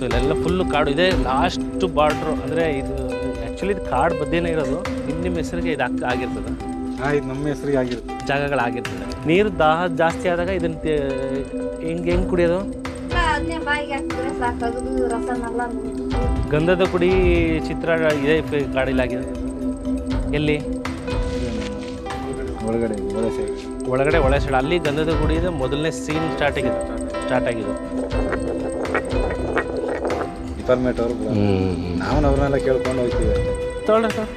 So ಇಲ್ಲೆಲ್ಲ full ಕಾಡು. ಇದೆ ಲಾಸ್ಟ್ ಬಾರ್ಡ್ರು ಅಂದರೆ ಇದು ಆ್ಯಕ್ಚುಲಿ ಇದು ಕಾಡು ಬದ್ದೇನೇ ಇರೋದು. ಇಲ್ಲಿ ನಿಮ್ಮ ಹೆಸರಿಗೆ ಇದು ಆಗ್ತಾ ಆಗಿರ್ತದೆ. ಹಾಂ ಇದು ನಮ್ಮ ಹೆಸರಿಗೆ ಆಗಿರುತ್ತೆ. ಜಾಗಗಳಾಗಿರ್ತದೆ. ನೀರು ದಾಹ ಜಾಸ್ತಿ ಆದಾಗ ಇದನ್ನ ತೆ- ಹೆಂಗೆ ಹೆಂಗೆ ಕುಡಿಯೋದು? ಇಲ್ಲ ಅದನ್ನೇ ಬಾಯಿಗೆ ಹಾಕಿದ್ರೆ ಸಾಕಾಗೋದು. ರಸನೆಲ್ಲ ಗಂಧದ ಕುಡಿ ಚಿತ್ರ ಇದೆ ಕಾಡಿಲ್ಲ ಕಾಡಿಲಾಗಿದೆ ಎಲ್ಲಿ? ಒಳಗಡೆ ಒಳಗಡೆ ಒಳ ಸೈಡ್ ಅಲ್ಲಿ ಗಂಧದ ಗುಡಿ ಇದೆ. ಮೊದಲನೇ ಸೀನ್ ಸ್ಟಾರ್ಟ್ ಆಗಿದೆ ಸ್ಟಾರ್ಟ್ ಆಗಿದೆ ಡಿಪಾರ್ಟ್ಮೆಂಟ್ ಅವರು ನಾವು ಅವ್ರನ್ನೆಲ್ಲ ಕೇಳ್ಕೊಂಡು ಹೋಗ್ತೀವಿ. ಅಷ್ಟೇ ತೊಗೊಳ್ರಿ ಸರ್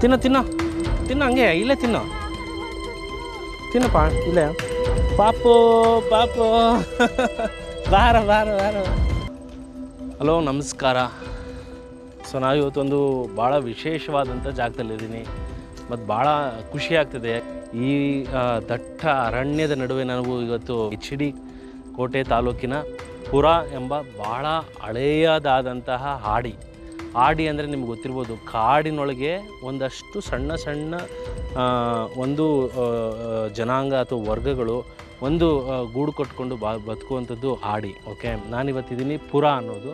ತಿನ್ನೋ ತಿನ್ನೋ. ತಿನ್ನೋ ಹಂಗೆ, ಇಲ್ಲೇ ತಿನ್ನೋ. ತಿನ್ನಪ್ಪ, ಇಲ್ಲೇ. ಪಾಪು ಪಾಪು. ಬಾರ ಬಾರ ಬಾರ. ಹಲೋ, ನಮಸ್ಕಾರ. ಸೊ, ನಾವು ಇವತ್ತೊಂದು ಭಾಳ ವಿಶೇಷವಾದಂಥ ಜಾಗದಲ್ಲಿದ್ದೀನಿ ಮತ್ತು ಭಾಳ ಖುಷಿ ಆಗ್ತಿದೆ. ಈ ದಟ್ಟ ಅರಣ್ಯದ ನಡುವೆ ನನಗೂ ಇವತ್ತು ಎಚ್ ಡಿ ಕೋಟೆ ತಾಲೂಕಿನ ಪುರ ಎಂಬ ಬಹಳ ಹಳೆಯದಾದಂತಹ ಹಾಡಿ. ಹಾಡಿ ಅಂದರೆ ನಿಮ್ಗೆ ಗೊತ್ತಿರ್ಬೋದು, ಕಾಡಿನೊಳಗೆ ಒಂದಷ್ಟು ಸಣ್ಣ ಸಣ್ಣ ಒಂದು ಜನಾಂಗ ಅಥವಾ ವರ್ಗಗಳು ಒಂದು ಗೂಡು ಕಟ್ಕೊಂಡು ಬಾ, ಬದುಕುವಂಥದ್ದು ಹಾಡಿ ಓಕೆ ನಾನಿವತ್ತಿದ್ದೀನಿ ಪುರ ಅನ್ನೋದು.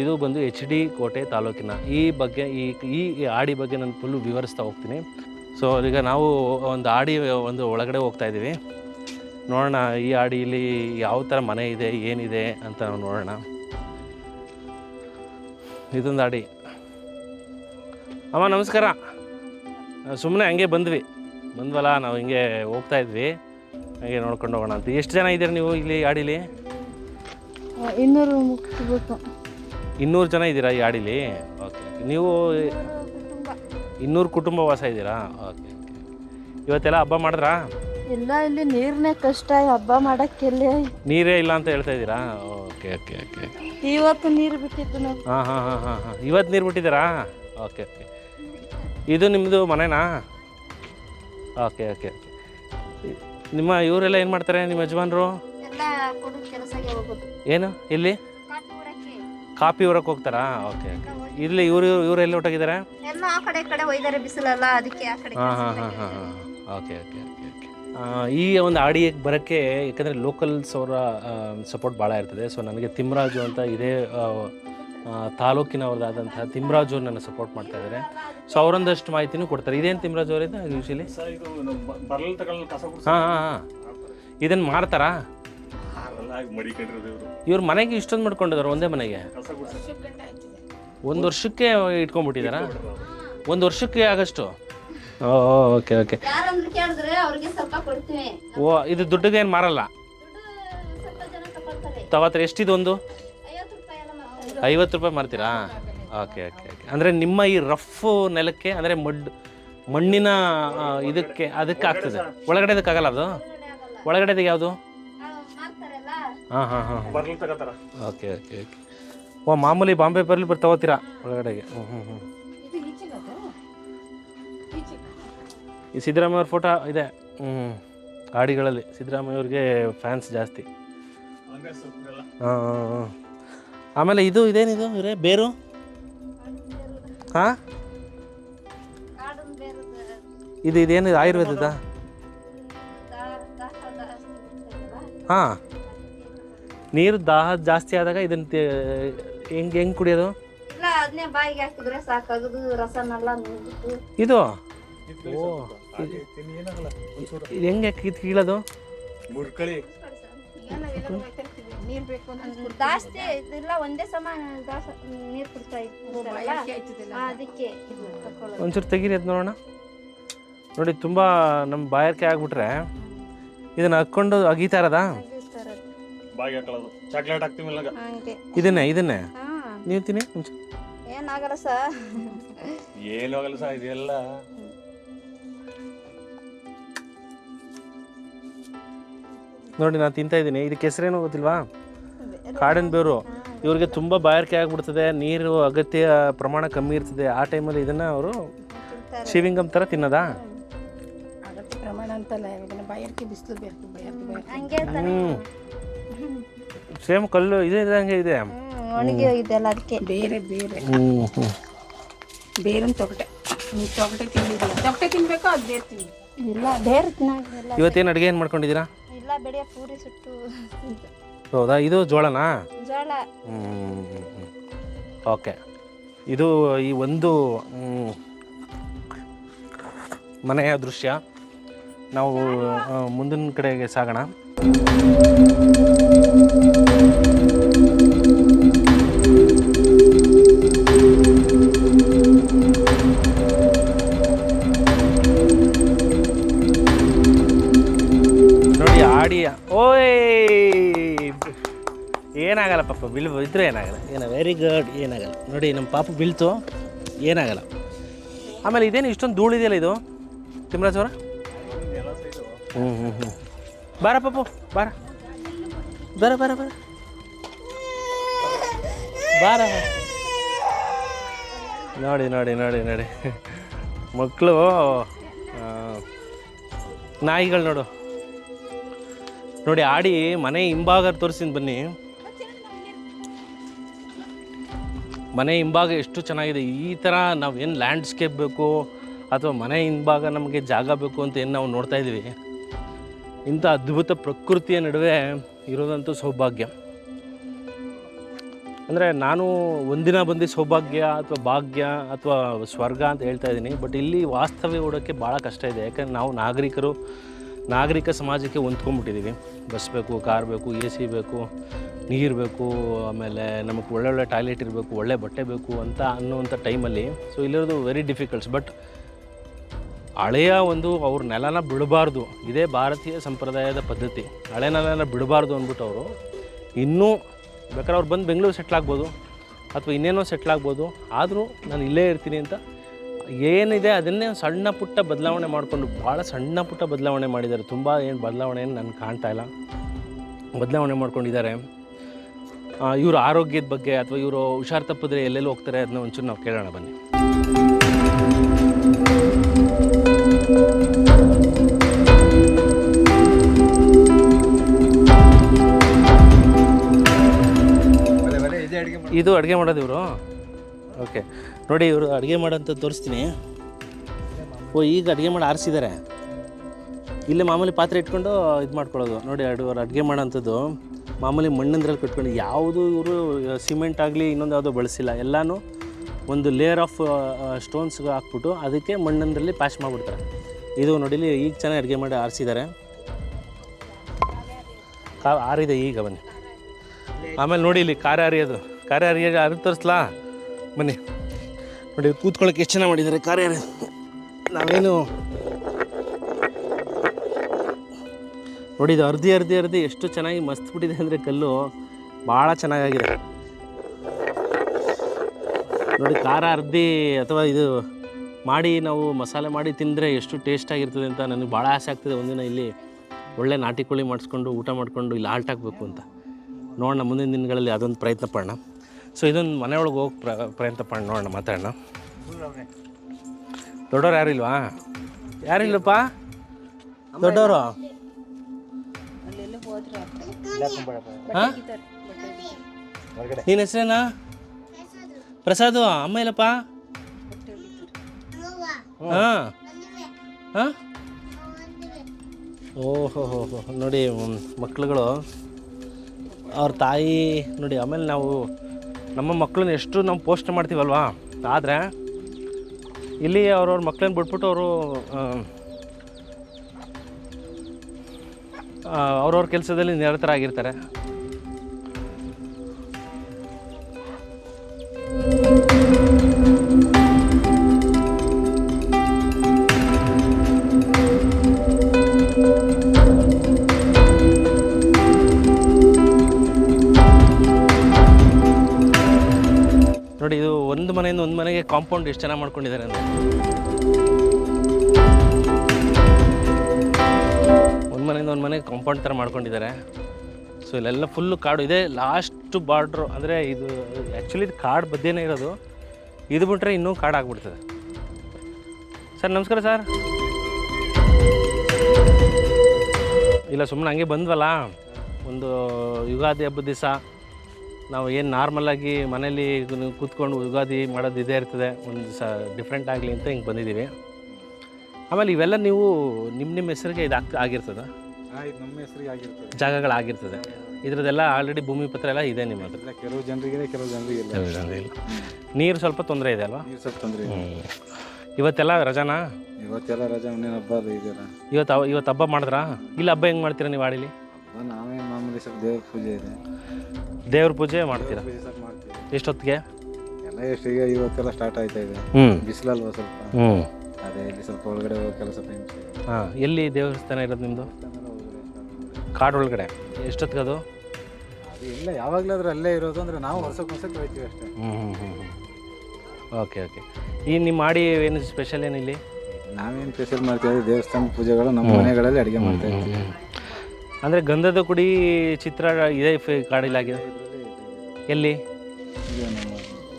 ಇದು ಬಂದು ಎಚ್ ಡಿ ಕೋಟೆ ತಾಲೂಕಿನ. ಈ ಬಗ್ಗೆ, ಈ ಈ ಈ ಹಾಡಿ ಬಗ್ಗೆ ನಾನು ಫುಲ್ಲು ವಿವರಿಸ್ತಾ ಹೋಗ್ತೀನಿ. ಸೊ ಈಗ ನಾವು ಒಂದು ಹಾಡಿ, ಒಂದು ಒಳಗಡೆ ಹೋಗ್ತಾ ಇದ್ದೀವಿ. ನೋಡೋಣ ಈ ಹಾಡಿಯಲ್ಲಿ ಯಾವ ಥರ ಮನೆ ಇದೆ ಏನಿದೆ ಅಂತ ನಾವು ನೋಡೋಣ. ಇದೊಂದು ಹಾಡಿ. ಅಮ್ಮ ನಮಸ್ಕಾರ. ಸುಮ್ಮನೆ ಹಂಗೆ ಬಂದ್ವಿ. ಬಂದ್ವಲ್ಲ ನಾವು ಹಿಂಗೆ ಹೋಗ್ತಾ ಇದ್ವಿ. ಹಾಗೆ ನೋಡ್ಕೊಂಡು ಹೋಗೋಣ ಅಂತ. ಎಷ್ಟು ಜನ ಇದ್ದೀರಿ ನೀವು ಇಲ್ಲಿ ಹಾಡಿಲಿ? ಇನ್ನೂರು ಇನ್ನೂರು ಜನ ಇದ್ದೀರಾ ಈ ಹಾಡಿಲಿ? ಓಕೆ. ನೀವು ಇನ್ನೂರು ಕುಟುಂಬ. ವಾಸ ಇದ್ದೀರಾ? ಓಕೆ. ಇವತ್ತೆಲ್ಲ ಹಬ್ಬ ಮಾಡಿದ್ರಾ? ಎಲ್ಲ ಇಲ್ಲಿ ನೀರ್ನೇ ಕಷ್ಟ ಹಬ್ಬ ಮಾಡಕ್ಕೆ ನೀರೇ ಇಲ್ಲ ಅಂತ ಹೇಳ್ತಾ ಇದ್ದೀರಾ? Okay okay okay. ಇವತ್ತು ನೀರು ಬಿಟ್ಟಿದ್ದು ನಾವು. ಹಾಂ ಹಾಂ ಹಾಂ ಹಾಂ ಹಾಂ. ಇವತ್ತು ನೀರು ಬಿಟ್ಟಿದ್ದೀರಾ? Okay okay. ಇದು ನಿಮ್ಮದು ಮನೆನಾ? ಓಕೆ ಓಕೆ ನಿಮ್ಮ ಇವರೆಲ್ಲ ಏನು ಮಾಡ್ತಾರೆ ನಿಮ್ಮ ಯಜಮಾನರು? ಎಲ್ಲ ಕೊಡು ಕೆಲಸಕ್ಕೆ ಹೋಗೋದು. ಏನು ಇಲ್ಲಿ? ಕಾಫಿ ಕಾಪಿ ಹೊರಕ್ಕೆ ಹೋಗ್ತಾರಾ? Okay okay. ಇಲ್ಲಿ ಇವರು ಇವರು ಎಲ್ಲಿ ಹೊಟ್ಟೋಗಿದ್ದಾರೆ ಎಲ್ಲ ಆ ಕಡೆ ಈ ಕಡೆ ಒಯ್ದಾರೆ ಬಿಸಿಲಲ್ಲ ಅದಕ್ಕೆ ಆ ಕಡೆ ಹಾಂ ಹಾಂ ಹಾಂ ಹಾಂ ಹಾಂ. Okay okay. ಈ ಒಂದು ಆಡಿಯಕ್ಕೆ ಬರೋಕ್ಕೆ ಯಾಕಂದರೆ ಲೋಕಲ್ಸ್ ಅವರ ಸಪೋರ್ಟ್ ಭಾಳ ಇರ್ತದೆ. ಸೊ ನನಗೆ ತಿಮ್ರಾಜು ಅಂತ ಇದೇ ತಾಲೂಕಿನವ್ರದಾದಂಥ ತಾಲೂಕಿನವ್ರದ್ದಾದಂತಹ ತಿಮ್ರಾಜು ನನ್ನ ಸಪೋರ್ಟ್ ಮಾಡ್ತಾ ಇದ್ದಾರೆ ಸೊ ಅವರೊಂದಷ್ಟು ಮಾಹಿತಿನೂ ಕೊಡ್ತಾರೆ. ಇದೇನು ತಿಮ್ರಾಜು ಅವರಿಂದ ಯೂಶಲಿ ಹಾಂ ಹಾಂ ಹಾಂ. ಇದನ್ನು ಮಾಡ್ತಾರಾ? ಮಡಿಕೊಂಡಿರೋದು ಇವರು. ಇವ್ರ ಮನೆಗೆ ಇಷ್ಟೊಂದು ಮಾಡ್ಕೊಂಡಿದ್ದಾರೆ ಒಂದೇ ಮನೆಗೆ? ಕಸ ಗುಡ್ಸ ಒಂದು ವರ್ಷಕ್ಕೆ ಇಟ್ಕೊಂಡ್ಬಿಟ್ಟಿದ್ದಾರಾ ಒಂದು ವರ್ಷಕ್ಕೆ ಆಗಷ್ಟು? Okay okay. ಯಾರಂದ್ರೆ ಕೇಳಿದ್ರೆ ಅವ್ರಿಗೆ ಸ್ವಲ್ಪ ಕೊಡ್ತೀವಿ ಓ ಇದು ದುಡ್ಡಿಗೆ ಏನು ಮಾರಲ್ಲ? ದುಡ್ಡು ಸ್ವಲ್ಪ ಜನ ತಗೊಳ್ತಾರೆ ಎಷ್ಟಿದು ಒಂದು? ಐವತ್ತು ರೂಪಾಯಿ ಎಲ್ಲ ಮಾಡ್ತಾರೆ ಐವತ್ತು ರೂಪಾಯಿ ಮಾರ್ತೀರಾ? Okay okay okay. ಅಂದರೆ ನಿಮ್ಮ ಈ ರಫ್ ನೆಲಕ್ಕೆ ಅಂದರೆ ಮಡ್ ಮಣ್ಣಿನ ಆ, ಇದಕ್ಕೆ ಅದಕ್ಕೆ ಆಗ್ತದೆ. ಒಳಗಡೆ ಅದಕ್ಕಾಗಲ್ಲ ಅದು? ಒಳಗಡೆದು ಯಾವುದು? ಮಾಡ್ತಾರಲ್ಲ ಹಾಂ ಹಾಂ ಹಾಂ. ಬರ್ಲ್ ತಗೋತಾರ. Okay okay okay. ಓ ಮಾಮೂಲಿ ಬಾಂಬೆ ಬರ್ಲಿ ಬರ್ ತಗೋತೀರಾ? ಒಳಗಡೆಗೆ. ಹ್ಞೂ ಹ್ಞೂ ಹ್ಞೂ ಈ ಸಿದ್ದರಾಮಯ್ಯವ್ರ ಫೋಟೋ ಇದೆ. ಹ್ಞೂ ಗಾಡಿಗಳಲ್ಲಿ ಸಿದ್ದರಾಮಯ್ಯ ಅವ್ರಿಗೆ ಫ್ಯಾನ್ಸ್ ಜಾಸ್ತಿ. ಹಾಂ ಹಾಂ ಆಮೇಲೆ ಇದು ಇದೇನಿದು ಇವರೇ? ಬೇರು? ಹಾಂ? ಇದು ಇದೇನಿದೆ ಆಯುರ್ವೇದದ? ಹಾಂ. ನೀರು ದಾಹ ಜಾಸ್ತಿ ಆದಾಗ ಇದನ್ನು ಹೆಂಗೆ ಹೆಂಗೆ ಕುಡಿಯೋದು? ಅದನ್ನೇ ಬಾಯಿಗೆ ಹಾಕಿದ್ರೆ ಸಾಕಾಗದು ರಸನೆಲ್ಲ ಇದು? ಓ. ಏನಾಗಲ್ಲ ಇದು ಹೆಂಗೆ ಕೀಳೋದು? ಮುರ್ಕಳಿ. ಜಾಸ್ತಿ ಇದೆಲ್ಲ ಒಂದೇ ಸಮ ದಾಸ ನೀರು ಕುಡ್ತಾ ಇರ್ತಾರಲ್ಲ ಆ, ಅದಕ್ಕೆ ಇದು ತಕೊಳ್ಳೋದು ಒಂಚೂರು ತೆಗೀರಿ ಅದು ನೋಡೋಣ. ನೋಡಿ ತುಂಬ ನಮ್ಮ ಬಾಯಾರಿಕೆ ಆಗ್ಬಿಟ್ರೆ ಇದನ್ನ ಹಾಕೊಂಡು ಅಗೀತಾ ಇರೋದಾ. ಹಾಕೊಳ್ಳೋದು. ಚಾಕ್ಲೇಟ್ ಹಾಕ್ತೀವಿ ಇದನ್ನೇ ಇದನ್ನೇ? ನೀವು ತಿನ್ನಿ ಒಂಚೂರು. ಏನಾಗಲ್ಲ ಸರ್ ಏನು ಆಗಲ್ಲ ಸ ಇದೆಲ್ಲ. ನೋಡಿ ನಾನು ತಿಂತಾ ಇದ್ದೀನಿ. ಇದಕ್ಕೆ ಹೆಸರೇನು ಗೊತ್ತಿಲ್ವಾ? ಕಾಡಿನ ಬೇರು. ಇವ್ರಿಗೆ ತುಂಬ ಬಾಯಾರಿಕೆ ಆಗ್ಬಿಡ್ತದೆ. ನೀರು ಅಗತ್ಯ ಪ್ರಮಾಣ ಕಮ್ಮಿ ಇರ್ತದೆ. ಆ ಟೈಮಲ್ಲಿ ಇದನ್ನು ಅವರು ಶಿವಿಂಗಮ್ ಥರ ತಿನ್ನೋದಾ? ಅಗತ್ಯ ಪ್ರಮಾಣ ಅಂತಲ್ಲ ಇದನ್ನ ಬಾಯಾರಿಕೆ ಬಿಸಿಲು ಬೇಕು ಬಾಯಾರಿಕೆ ಬಾಯಾರಿಕೆ. ಹಂಗೆ ಇರ್ತಾರೆ. ಹ್ಞೂ ಸೇಮ್ ಕಲ್ಲು ಇದೇ ಇದಂಗೆ ಇದೆ. ಒಣಗಿ ಇದೆಲ್ಲ ಅದಕ್ಕೆ ಬೇರೆ ಬೇರೆ. ಹ್ಞೂ ಹ್ಞೂ ಬೇರನ್ ತೊಗಟೆ. ನೀವು ತೊಗಟೆ ತಿಂದಿಲ್ಲ ತೊಗಟೆ ತಿನ್ಬೇಕು? ಅದು ಬೇರೆ ತಿನ್ನಿ ಇಲ್ಲ ಬೇರೆ ತಿನ್ನಾಗಿಲ್ಲ. ಇವತ್ತೇನು ಅಡುಗೆ ಏನು ಮಾಡ್ಕೊಂಡಿದ್ದೀರಾ? ಇಲ್ಲ ಬೆಳೆಯ ಪೂರಿ ಸುಟ್ಟು ಹೌದಾ? ಇದು ಜೋಳನಾ? ಜೋಳ. ಓಕೆ. ಇದು ಈ ಒಂದು ಮ್, ಮನೆಯ ದೃಶ್ಯ. ನಾವು ಆ, ಮುಂದಿನ ಕಡೆಗೆ ಸಾಗೋಣ. ಏನಾಗಲ್ಲ ಪಾಪ ಬಿಲ್ ಇದ್ರೆ ಏನಾಗಲ್ಲ. ಏನ ವೆರಿ ಗುಡ್ ಏನಾಗಲ್ಲ. ನೋಡಿ ನಮ್ಮ ಪಾಪ ಬೀಳ್ತು ಏನಾಗಲ್ಲ. ಆಮೇಲೆ ಇದೇನು ಇಷ್ಟೊಂದು ಧೂಳಿದೆಯಲ್ಲ ಇದು? ತಿಮ್ರಾಜ್ ಅವರ? ಹ್ಞೂ ಹ್ಞೂ ಹ್ಞೂ ಬಾರ ಪಾಪು ಬಾರ. ಬರ ಬರ ಬರ. ಬಾರ. ನೋಡಿ ನೋಡಿ ನೋಡಿ ನೋಡಿ. ಮಕ್ಕಳು ನಾಯಿಗಳು ನೋಡು. ನೋಡಿ ಆಡಿ ಮನೆ ಹಿಂಭಾಗ ತೋರಿಸಿದ ಬನ್ನಿ. ಮನೆ ಹಿಂಭಾಗ ಎಷ್ಟು ಚೆನ್ನಾಗಿದೆ. ಈ ಥರ ನಾವು ಏನು ಲ್ಯಾಂಡ್ಸ್ಕೇಪ್ ಬೇಕು ಅಥವಾ ಮನೆ ಹಿಂಭಾಗ ನಮಗೆ ಜಾಗ ಬೇಕು ಅಂತ ಏನು ನಾವು ನೋಡ್ತಾ ಇದ್ದೀವಿ. ಇಂಥ ಅದ್ಭುತ ಪ್ರಕೃತಿಯ ನಡುವೆ ಇರೋದಂತೂ ಸೌಭಾಗ್ಯ. ಅಂದರೆ ನಾನು ಒಂದಿನ ಬಂದು ಸೌಭಾಗ್ಯ ಅಥವಾ ಭಾಗ್ಯ ಅಥವಾ ಸ್ವರ್ಗ ಅಂತ ಹೇಳ್ತಾ ಇದ್ದೀನಿ. ಬಟ್ ಇಲ್ಲಿ ವಾಸ್ತವ್ಯ ಹೂಡೋಕ್ಕೆ ಭಾಳ ಕಷ್ಟ ಇದೆ. ಯಾಕಂದ್ರೆ ನಾವು ನಾಗರಿಕರು ನಾಗರಿಕ ಸಮಾಜಕ್ಕೆ ಹೊಂದ್ಕೊಂಡ್ಬಿಟ್ಟಿದ್ದೀವಿ. ಬಸ್ ಬೇಕು, ಕಾರ್ ಬೇಕು, ಎ ಸಿ ಬೇಕು, ನೀರು ಬೇಕು, ಆಮೇಲೆ ನಮಗೆ ಒಳ್ಳೊಳ್ಳೆ ಟಾಯ್ಲೆಟ್ ಇರಬೇಕು, ಒಳ್ಳೆ ಬಟ್ಟೆ ಬೇಕು ಅಂತ ಅನ್ನೋವಂಥ ಟೈಮಲ್ಲಿ ಸೊ ಇಲ್ಲಿರೋದು ವೆರಿ ಡಿಫಿಕಲ್ಟ್ಸ್ ಬಟ್ ಹಳೆಯ ಒಂದು ಅವ್ರ ನೆಲನ ಬಿಡಬಾರ್ದು. ಇದೇ ಭಾರತೀಯ ಸಂಪ್ರದಾಯದ ಪದ್ಧತಿ. ಹಳೆ ನೆಲನ ಬಿಡಬಾರ್ದು ಅಂದ್ಬಿಟ್ಟು ಅವರು ಇನ್ನೂ ಬೇಕಾದ್ರೆ ಅವ್ರು ಬಂದು ಬೆಂಗಳೂರು ಸೆಟ್ಲ್ ಆಗ್ಬೋದು ಅಥವಾ ಇನ್ನೇನೋ ಸೆಟ್ಲ್ ಆಗ್ಬೋದು. ಆದರೂ ನಾನು ಇಲ್ಲೇ ಇರ್ತೀನಿ ಅಂತ ಏನಿದೆ ಅದನ್ನೇ ಸಣ್ಣ ಪುಟ್ಟ ಬದಲಾವಣೆ ಮಾಡಿಕೊಂಡು ಭಾಳ ಸಣ್ಣ ಪುಟ್ಟ ಬದಲಾವಣೆ ಮಾಡಿದ್ದಾರೆ. ತುಂಬ ಏನು ಬದಲಾವಣೆ ಏನು ನನಗೆ ಕಾಣ್ತಾ ಇಲ್ಲ. ಬದಲಾವಣೆ ಮಾಡ್ಕೊಂಡಿದ್ದಾರೆ. ಇವ್ರ ಆರೋಗ್ಯದ ಬಗ್ಗೆ ಅಥವಾ ಇವರು ಹುಷಾರು ತಪ್ಪಿದ್ರೆ ಎಲ್ಲೆಲ್ಲಿ ಹೋಗ್ತಾರೆ ಅದನ್ನ ಒಂಚೂರು ನಾವು ಕೇಳೋಣ ಬನ್ನಿ. ಇದು ಅಡುಗೆ ಮಾಡೋದು ಇವರು? ಓಕೆ. ನೋಡಿ, ಇವರು ಅಡುಗೆ ಮಾಡೋಂಥ ತೋರಿಸ್ತೀನಿ. ಓ, ಈಗ ಅಡುಗೆ ಮಾಡಿ ಆರಿಸಿದ್ದಾರೆ ಇಲ್ಲೇ ಮಾಮೂಲಿ ಪಾತ್ರೆ ಇಟ್ಕೊಂಡು ಇದು ಮಾಡ್ಕೊಳ್ಳೋದು. ನೋಡಿ ಅಡು ಅಡುಗೆ ಮಾಡೋಂಥದ್ದು. ಮಾಮೂಲಿ ಮಣ್ಣಿಂದ್ರಲ್ಲಿ ಕಟ್ಕೊಂಡು ಯಾವುದು ಇವರು ಸಿಮೆಂಟ್ ಆಗಲಿ ಇನ್ನೊಂದು ಯಾವುದೋ ಬಳಸಿಲ್ಲ. ಎಲ್ಲನೂ ಒಂದು ಲೇಯರ್ ಆಫ್ ಸ್ಟೋನ್ಸ್ ಹಾಕ್ಬಿಟ್ಟು ಅದಕ್ಕೆ ಮಣ್ಣಿಂದ್ರಲ್ಲಿ ಪ್ಯಾಶ್ ಮಾಡಿಬಿಡ್ತಾರೆ. ಇದು ನೋಡಿಲಿ ಈಗ ಚೆನ್ನಾಗಿ ಅಡುಗೆ ಮಾಡಿ ಆರಿಸಿದ್ದಾರೆ ಕಾ, ಆರಿದೆ ಈಗ ಬನ್ನಿ. ಆಮೇಲೆ ನೋಡಿ ಇಲ್ಲಿ ಖಾರ ಅರಿಯೋದು ಖಾರ ಅರಿಯೋದು ಅದು ತೋರಿಸ್ಲಾ? ಬನ್ನಿ. ನೋಡಿ, ಕೂತ್ಕೊಳ್ಳೋಕೆ ಎಷ್ಟು ಜನ ಮಾಡಿದ್ದಾರೆ. ಕಾರ್ಯ ನಾವೇನು ನೋಡಿ, ಇದು ಅರ್ಧಿ ಅರ್ಧಿ ಅರ್ಧಿ ಎಷ್ಟು ಚೆನ್ನಾಗಿ ಮಸ್ತ್ ಬಿಟ್ಟಿದೆ ಅಂದರೆ ಕಲ್ಲು. ಭಾಳ ಚೆನ್ನಾಗಾಗಿದೆ. ನೋಡಿ, ಖಾರ ಅರ್ಧಿ ಅಥವಾ ಇದು ಮಾಡಿ, ನಾವು ಮಸಾಲೆ ಮಾಡಿ ತಿಂದರೆ ಎಷ್ಟು ಟೇಸ್ಟ್ ಆಗಿರ್ತದೆ ಅಂತ ನನಗೆ ಭಾಳ ಆಸೆ ಆಗ್ತದೆ. ಒಂದಿನ ಇಲ್ಲಿ ಒಳ್ಳೆ ನಾಟಿ ಕೋಳಿ ಮಾಡಿಸ್ಕೊಂಡು, ಊಟ ಮಾಡಿಕೊಂಡು ಇಲ್ಲಿ ಆಲ್ಟ್ ಹಾಕಬೇಕು ಅಂತ. ನೋಡೋಣ, ಮುಂದಿನ ದಿನಗಳಲ್ಲಿ ಅದೊಂದು ಪ್ರಯತ್ನ ಪಡೋಣ. ಸೊ ಇದೊಂದು ಮನೆ ಒಳಗೆ ಹೋಗಿ ಪ್ರ ಪ್ರಯತ್ನ ಮಾಡಿ ನೋಡೋಣ ಮಾತಾಡೋಣ. ದೊಡ್ಡವ್ರು ಯಾರು ಇಲ್ವಾ? ಯಾರಿಲ್ಲಪ್ಪ ದೊಡ್ಡವರು? ಹಾಂ? ಹೆಸರೇನಾ? ಪ್ರಸಾದ್ ಅಮ್ಮ ಇಲ್ಲಪ್ಪ? ಹಾಂ ಹಾಂ? ಓಹೋ ಹೋ? ಹೋ ನೋಡಿ ಮಕ್ಳುಗಳು. ಅವ್ರ ತಾಯಿ ನೋಡಿ ಆಮೇಲೆ ನಾವು ನಮ್ಮ ಮಕ್ಕಳನ್ನ ಎಷ್ಟು ನಾವು ಪೋಸ್ಟ್ ಮಾಡ್ತೀವಲ್ವಾ? ಆದರೆ ಇಲ್ಲಿ ಅವ್ರವ್ರ ಮಕ್ಕಳನ್ನ ಬಿಟ್ಬಿಟ್ಟು ಅವರು ಅವ್ರವ್ರ ಕೆಲಸದಲ್ಲಿ ನಿರತರಾಗಿರ್ತಾರೆ. ನೋಡಿ, ಇದು ಒಂದು ಮನೆಯಿಂದ ಒಂದು ಮನೆಗೆ ಕಾಂಪೌಂಡ್ ಎಷ್ಟು ಚೆನ್ನಾಗಿ ಮಾಡ್ಕೊಂಡಿದ್ದಾರೆ ಅಂದರೆ. ಒಂದು ಮನೆಯಿಂದ ಒಂದು ಮನೆಗೆ ಕಾಂಪೌಂಡ್ ಥರ ಮಾಡ್ಕೊಂಡಿದ್ದಾರೆ. ಸೊ ಇಲ್ಲೆಲ್ಲ ಫುಲ್ಲು ಕಾಡು. ಇದೆ ಲಾಸ್ಟ್ ಬಾರ್ಡ್ರು ಅಂದರೆ ಇದು ಆ್ಯಕ್ಚುಲಿ ಇದು ಕಾಡು ಬದ್ದೇನೇ ಇರೋದು. ಇದು ಬಿಟ್ಟರೆ ಇನ್ನೂ ಕಾಡು ಆಗ್ಬಿಡ್ತದೆ. ಸರ್, ನಮಸ್ಕಾರ ಸರ್. ಇಲ್ಲ ಸುಮ್ಮನೆ ಹಂಗೆ ಬಂದ್ವಲ್ಲ. ಒಂದು ಯುಗಾದಿ ಹಬ್ಬದ ದಿವಸ. ನಾವು ಏನು ನಾರ್ಮಲಾಗಿ ಮನೇಲಿ ಕೂತ್ಕೊಂಡು ಯುಗಾದಿ ಮಾಡೋದು ಇದೇ ಇರ್ತದೆ. ಒಂದು ಸ ಡಿಫ್ರೆಂಟ್ ಆಗಲಿ ಅಂತ ಹಿಂಗೆ ಬಂದಿದ್ದೀವಿ ಆಮೇಲೆ ಇವೆಲ್ಲ ನೀವು ನಿಮ್ಮ ನಿಮ್ಮ ಹೆಸರಿಗೆ ಇದು ಆಗ್ತಾ ಆಗಿರ್ತದೆ? ನಮ್ಮ ಹೆಸರಿಗೆ ಆಗಿರ್ತದೆ. ಜಾಗಗಳಾಗಿರ್ತದೆ. ಇದ್ರದ್ದೆಲ್ಲ ಆಲ್ರೆಡಿ ಭೂಮಿ ಪತ್ರ ಎಲ್ಲ ಇದೆ ನಿಮ್ಮ ಹತ್ರ ಕೆಲವು ಜನರಿಗೆ ಕೆಲವು ಜನರಿಗೆ ಇಲ್ಲ ನೀರು ಸ್ವಲ್ಪ ತೊಂದರೆ ಇದೆ ಅಲ್ವಾ? ನೀರು ಸ್ವಲ್ಪ ತೊಂದರೆ ಇವತ್ತೆಲ್ಲ ರಜಾನಾ? ಇವತ್ತೆಲ್ಲ ರಜಾ ಇನ್ನೇನು ಹಬ್ಬ ಇದೆಯಲ್ಲ. ಇವತ್ತು ಇವತ್ತು ಹಬ್ಬ ಮಾಡಿದ್ರಾ? ಇಲ್ಲ ಹಬ್ಬ ಹೆಂಗೆ ಮಾಡ್ತೀರಾ ನೀವು ಆಡಿಲಿ ಹಬ್ಬ ಮಾಮೂಲಿ ಸ್ವಲ್ಪ ದೇವ್ರ ಪೂಜೆ ಇದೆ. ದೇವ್ರ ಪೂಜೆ ಮಾಡ್ತೀರಾ? ಪೂಜೆ ಸ್ವಲ್ಪ ಮಾಡ್ತೀವಿ. ಎಷ್ಟೊತ್ತಿಗೆ? ಎಲ್ಲ ಎಷ್ಟು ಈಗ ಇವತ್ತೆಲ್ಲ ಸ್ಟಾರ್ಟ್ ಆಯ್ತಾ ಇದೆ ಹ್ಞೂ ಬಿಸಿಲಲ್ವ ಸ್ವಲ್ಪ? ಹ್ಞೂ ಅದೇ ಇಲ್ಲಿ ಸ್ವಲ್ಪ ಒಳಗಡೆ ಹೋಗೋ ಕೆಲಸ ಹಾಂ ಎಲ್ಲಿ ದೇವಸ್ಥಾನ ಇರೋದು ನಿಮ್ಮದು ಕಾಡು ಒಳಗಡೆ. ಎಷ್ಟೊತ್ತಿಗೆ ಅದು? ಅದು ಇಲ್ಲ ಯಾವಾಗಲಾದ್ರೂ ಅಲ್ಲೇ ಇರೋದು ಅಂದ್ರೆ ನಾವು ಹೊಸಕ್ಕೆ ಹೊಸಕ್ಕೆ ಹೋಗ್ತೀವಿ ಅಷ್ಟೇ. ಹ್ಞೂ ಹ್ಞೂ ಓಕೆ ಓಕೆ ಈ ನಿಮ್ಮ ಮಾಡಿ ಏನು ಸ್ಪೆಷಲ್ ಏನು ಇಲ್ಲಿ ನಾವೇನು ಸ್ಪೆಷಲ್ ಮಾಡ್ತೀವಿ? ದೇವಸ್ಥಾನ ಪೂಜೆಗಳು ನಮ್ಮ ಮನೆಗಳಲ್ಲಿ ಅಡುಗೆ ಮಾಡ್ತಾ ಇರ್ತೀವಿ. ಅಂದರೆ ಗಂಧದ ಕುಡಿ ಚಿತ್ರ ಇದೆ ಕಾಡಿಲ್ಲ ಕಾಡಿಲಾಗಿದೆ ಎಲ್ಲಿ? ಇದು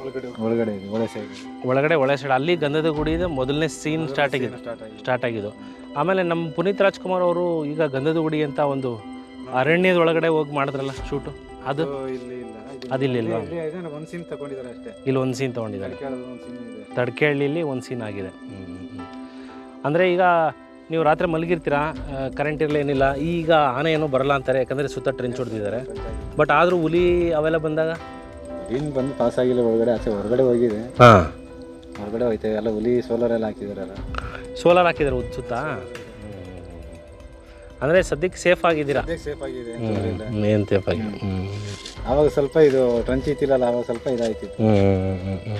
ಒಳಗಡೆ ಒಳಗಡೆ ಇದೆ. ಒಳ ಸೈಡ್ ಒಳಗಡೆ ಒಳ ಸೈಡ್ ಅಲ್ಲಿ ಗಂಧದ ಗುಡಿದ ಮೊದಲನೇ ಸೀನ್ ಸ್ಟಾರ್ಟ್ ಆಗಿದೆ. ಸ್ಟಾರ್ಟ್ ಆಗಿದೆ. ಆಗಿದ್ದು ಆಮೇಲೆ ನಮ್ಮ ಪುನೀತ್ ರಾಜ್ಕುಮಾರ್ ಅವರು ಈಗ ಗಂಧದ ಗುಡಿ ಅಂತ ಒಂದು ಅರಣ್ಯದ ಒಳಗಡೆ ಹೋಗಿ ಮಾಡಿದ್ರಲ್ಲ ಶೂಟು ಅದು? ಅದಿಲ್ಲ ಇಲ್ಲಿ ಇದೆ ಒಂದು ಸೀನ್ ತಗೊಂಡಿದ್ದಾರೆ ಇಲ್ಲಿ ಒಂದು ಸೀನ್ ತಡ್ಕೇಳ್ಳಿಲಿ ಒಂದು ಸೀನ್ ಆಗಿದೆ. ಅಂದರೆ ಈಗ ನೀವು ರಾತ್ರಿ ಮಲಗಿರ್ತೀರಾ? ಕರೆಂಟ್ ಇರಲಿ ಏನಿಲ್ಲ. ಈಗ ಆನೆ ಏನೂ ಬರಲ್ಲ ಅಂತಾರೆ ಯಾಕಂದರೆ ಸುತ್ತ ಟ್ರೆಂಚ್ ಹೊಡೆದಿದ್ದಾರೆ. ಬಟ್ ಆದರೂ ಹುಲಿ ಅವೆಲ್ಲ ಬಂದಾಗ? ಏನು ಬಂದು ಪಾಸ್ ಆಗಿಲ್ಲ ಒಳಗಡೆ ಆಚೆ ಹೊರಗಡೆ ಹೋಗಿದೆ. ಹಾಂ. ಹೊರಗಡೆ ಹೋಯ್ತೇವೆ. ಎಲ್ಲ ಹುಲಿ ಸೋಲಾರ್ ಎಲ್ಲ ಹಾಕಿದಾರಲ್ಲ ಸೋಲಾರ್ ಹಾಕಿದ್ದಾರೆ ಉದ್ ಸುತ್ತ? ಅಂದರೆ ಸದ್ಯಕ್ಕೆ ಸೇಫ್ ಆಗಿದ್ದೀರಾ? ಸೇಫ್ ಆಗಿದೆ. ಏನು ಸೇಫ್ ಆಗಿದೆ? ಆವಾಗ ಸ್ವಲ್ಪ ಇದು ಟ್ರಂಚ್ ಇತ್ತಿಲ್ಲ ಆವಾಗ ಸ್ವಲ್ಪ ಇದಾಯ್ತಿತ್ತು. ಹ್ಞೂ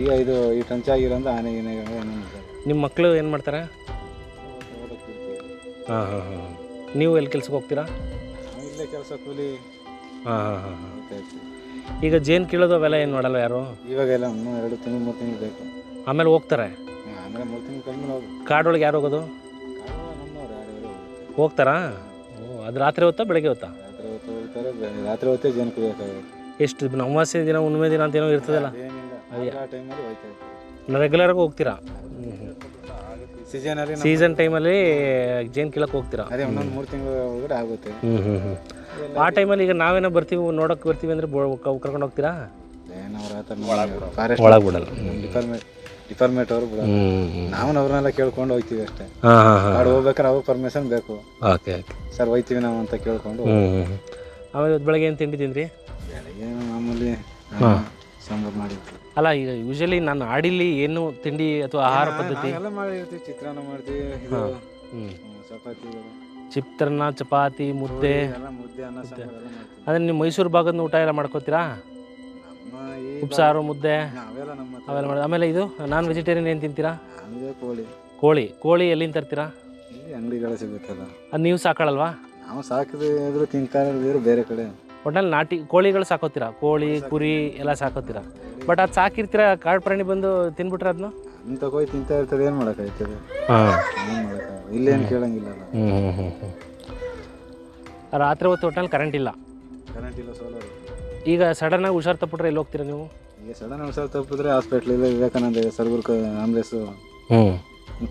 ಈಗ ಇದು ಈ ಟ್ರಂಚ್ ಆಗಿರೋದು ಆನೆ ಏನಾಗ ನಿಮ್ಮ ಮಕ್ಕಳು ಏನು ಮಾಡ್ತಾರೆ. ಹಾಂ ಹಾಂ ಹಾಂ. ನೀವು ಎಲ್ಲಿ ಕೆಲ್ಸಕ್ಕೆ ಹೋಗ್ತೀರಾ? ನಾವು ಇಲ್ಲೇ ಕೆಲಸ ಕೂಲಿ ಹಾಂ ಹಾಂ ಹಾಂ ಹಾಂ. ಇರ್ತೀವಿ ಈಗ ಜೇನು ಕೀಳೋದು ಅವೆಲ್ಲ ಏನು ಮಾಡಲ್ಲ ಯಾರು? ಇವಾಗೆಲ್ಲ ಇನ್ನೂ ಎರಡು ತಿಂಗಳು ಮೂರು ತಿಂಗಳು ಬೇಕು. ಆಮೇಲೆ ಹೋಗ್ತಾರೆ? ಆಮೇಲೆ ಮೂರು ತಿಂಗಳು ಕಮ್ಮಿ ಹೋಗಿ. ಕಾಡೊಳಗೆ ಯಾರು ಹೋಗೋದು? ನಮ್ಮವ್ರು ಯಾರು ಹೋಗ್ತಾರೆ ಹೋಗ್ತಾರಾ? ಓ ಅದು ರಾತ್ರಿ ಹೊತ್ತಾ ಬೆಳಗ್ಗೆ ಹೊತ್ತಾ? ರಾತ್ರಿ ಹೊತ್ತು ಹೋಗ್ತಾರೆ ಬೆ- ರಾತ್ರಿ ಹೊತ್ತೇ ಜೇನು ಕುಡಿಯೋಕ್ಕಾಗುತ್ತೆ ಎಷ್ಟು ಅಮಾವಾಸ್ಯೆ ದಿನ ಹುಣ್ಣಿಮೆ ದಿನ ಅಂತ ಏನೋ ಇರ್ತದಲ್ಲ? ರೆಗ್ಯುಲರ್ ಆ ಟೈಮಲ್ಲಿ ಹೋಯ್ತಾ ಇರ್ತೀವಿ. ರೆಗ್ಯುಲರಾಗಿ ಹೋಗ್ತೀರಾ? ಸೀಸನಲ್ಲಿ ಸೀಸನ್ ಟೈಮಲ್ಲಿ ಜೇನ್ ಕೀಳಕ್ಕೆ ಹೋಗ್ತೀರಾ? ಅದೇ ಒಂದೊಂದು ಮೂರು ತಿಂಗಳು ಒಳಗಡೆ ಆಗುತ್ತೆ. ಹ್ಞೂ ಹ್ಞೂ ಹ್ಞೂ ಆ ಟೈಮಲ್ಲಿ ಈಗ ನಾವೇನೋ ಬರ್ತೀವಿ ನೋಡೋಕೆ ಬರ್ತೀವಿ ಅಂದ್ರೆ ಕರ್ಕೊಂಡು ಹೋಗ್ತೀರಾ? ಏನು ಅವ್ರ ಆ ಥರ ಫಾರೆಸ್ಟ್ ಒಳಗೆ ಬಿಡಲ್ಲ ಡಿಪಾರ್ಟ್ಮೆಂಟ್ ಡಿಪಾರ್ಟ್ಮೆಂಟ್ ಅವರು ಬಿಡಲ್ಲ ನಾವು ಅವ್ರನ್ನೆಲ್ಲ ಕೇಳ್ಕೊಂಡು ಹೋಗ್ತೀವಿ ಅಷ್ಟೇ. ಹಾಂ ಹಾಂ ಹಾಂ ಕಾಡು ಹೋಗ್ಬೇಕಾದ್ರೆ ಅವ್ರು ಪರ್ಮಿಷನ್ ಬೇಕು. Okay okay. ಸರ್ ಹೋಯ್ತೀವಿ ನಾವು ಅಂತ ಕೇಳ್ಕೊಂಡು ಆಮೇಲೆ ಬೆಳಗ್ಗೆ ಏನು ತಿಂಡಿ ತಿಂದ್ರಿ? ಬೆಳಗ್ಗೆ ಮಾಮೂಲಿ ಸಾಂಬಾರು ಮಾಡಿರ್ತೀವಿ ಅಲ್ಲ ಈಗ ಯೂಶಲಿ ನಾನು ಆಡಿಲಿ ಏನು ತಿಂಡಿ ಅಥವಾ ಆಹಾರ ಪದ್ಧತಿ? ಎಲ್ಲ ಮಾಡಿರ್ತೀವಿ ಚಿತ್ರಾನ್ನ ಮಾಡ್ತೀವಿ ಇದು ಹ್ಮ್, ಚಪಾತಿಗಳು ಚಿತ್ರಾನ್ನ ಚಪಾತಿ ಮುದ್ದೆ. ಎಲ್ಲ ಮುದ್ದೆ ಅನ್ನ ಸಾಂಬಾರು ಎಲ್ಲ ಮಾಡ್ತೀವಿ. ಅಂದರೆ ನೀವು ಮೈಸೂರು ಭಾಗದ ಊಟ ಎಲ್ಲ ಮಾಡ್ಕೋತೀರಾ? ನಮ್ಮ ಈ ಉಪ್ಸಾರು ಮುದ್ದೆ. ಅವೆಲ್ಲ ನಮ್ಮ ಹತ್ರ ಅವೆಲ್ಲ ಮಾಡಿ ಆಮೇಲೆ ಇದು ನಾನ್ ವೆಜಿಟೇರಿಯನ್ ಏನು ತಿಂತೀರಾ? ಕೋಳಿ. ಕೋಳಿ. ಕೋಳಿ ಎಲ್ಲಿಂದ ತರ್ತೀರಾ? ಇಲ್ಲಿ ಅಂಗಡಿಗಳು ಸಿಗುತ್ತಲ್ಲ. ಅದು ನೀವು ಸಾಕಳಲ್ವಾ? ನಾವು ಸಾಕಿದ್ರೆ ತಿಂತಾರೆ ಬೇರೆ ಕಡೆ. ಒಟ್ನಲ್ಲಿ ನಾಟಿ ಕೋಳಿಗಳು ಸಾಕೋತೀರಾ? ಕೋಳಿ ಕುರಿ ಎಲ್ಲ ಸಾಕೋತೀರ? ಬಟ್ ಅದು ಸಾಕಿರ್ತೀರ? ಕಾಡು ಪ್ರಾಣಿ ಬಂದು ತಿನ್ಬಿಟ್ರೆ ಅದನ್ನ ಅಂತ ಹೋಗಿ ತಿಂತಾ ಇರ್ತದೆ ಏನು ಮಾಡೋಕ್ಕಾಯ್ತದೆ ಹಾಂ. ಏನು ಮಾಡೋಕ್ಕಾಗಲ್ಲ. ಇಲ್ಲೇನು ಕೇಳಂಗಿಲ್ಲಲ್ಲ ಹ್ಞೂ ರಾತ್ರಿ ಹೊತ್ತು ಹೋಟೆಲ್ ಕರೆಂಟ್ ಇಲ್ಲ. ಕರೆಂಟ್ ಇಲ್ಲ ಸೋಲಾರ್ ಈಗ ಸಡನ್ನಾಗಿ ಹುಷಾರು ತಪ್ಪಿಟ್ರೆ ಎಲ್ಲಿ ಹೋಗ್ತೀರಾ ನೀವು? ಈಗ ಸಡನ್ ಹುಷಾರು ತಪ್ಪಿದ್ರೆ ಹಾಸ್ಪಿಟ್ಲ್ ಇಲ್ಲ. ವಿವೇಕಾನಂದ ಸರ್ಗುರ್ಕ ಆಂಬ್ರೆಸ್ ಹ್ಞೂ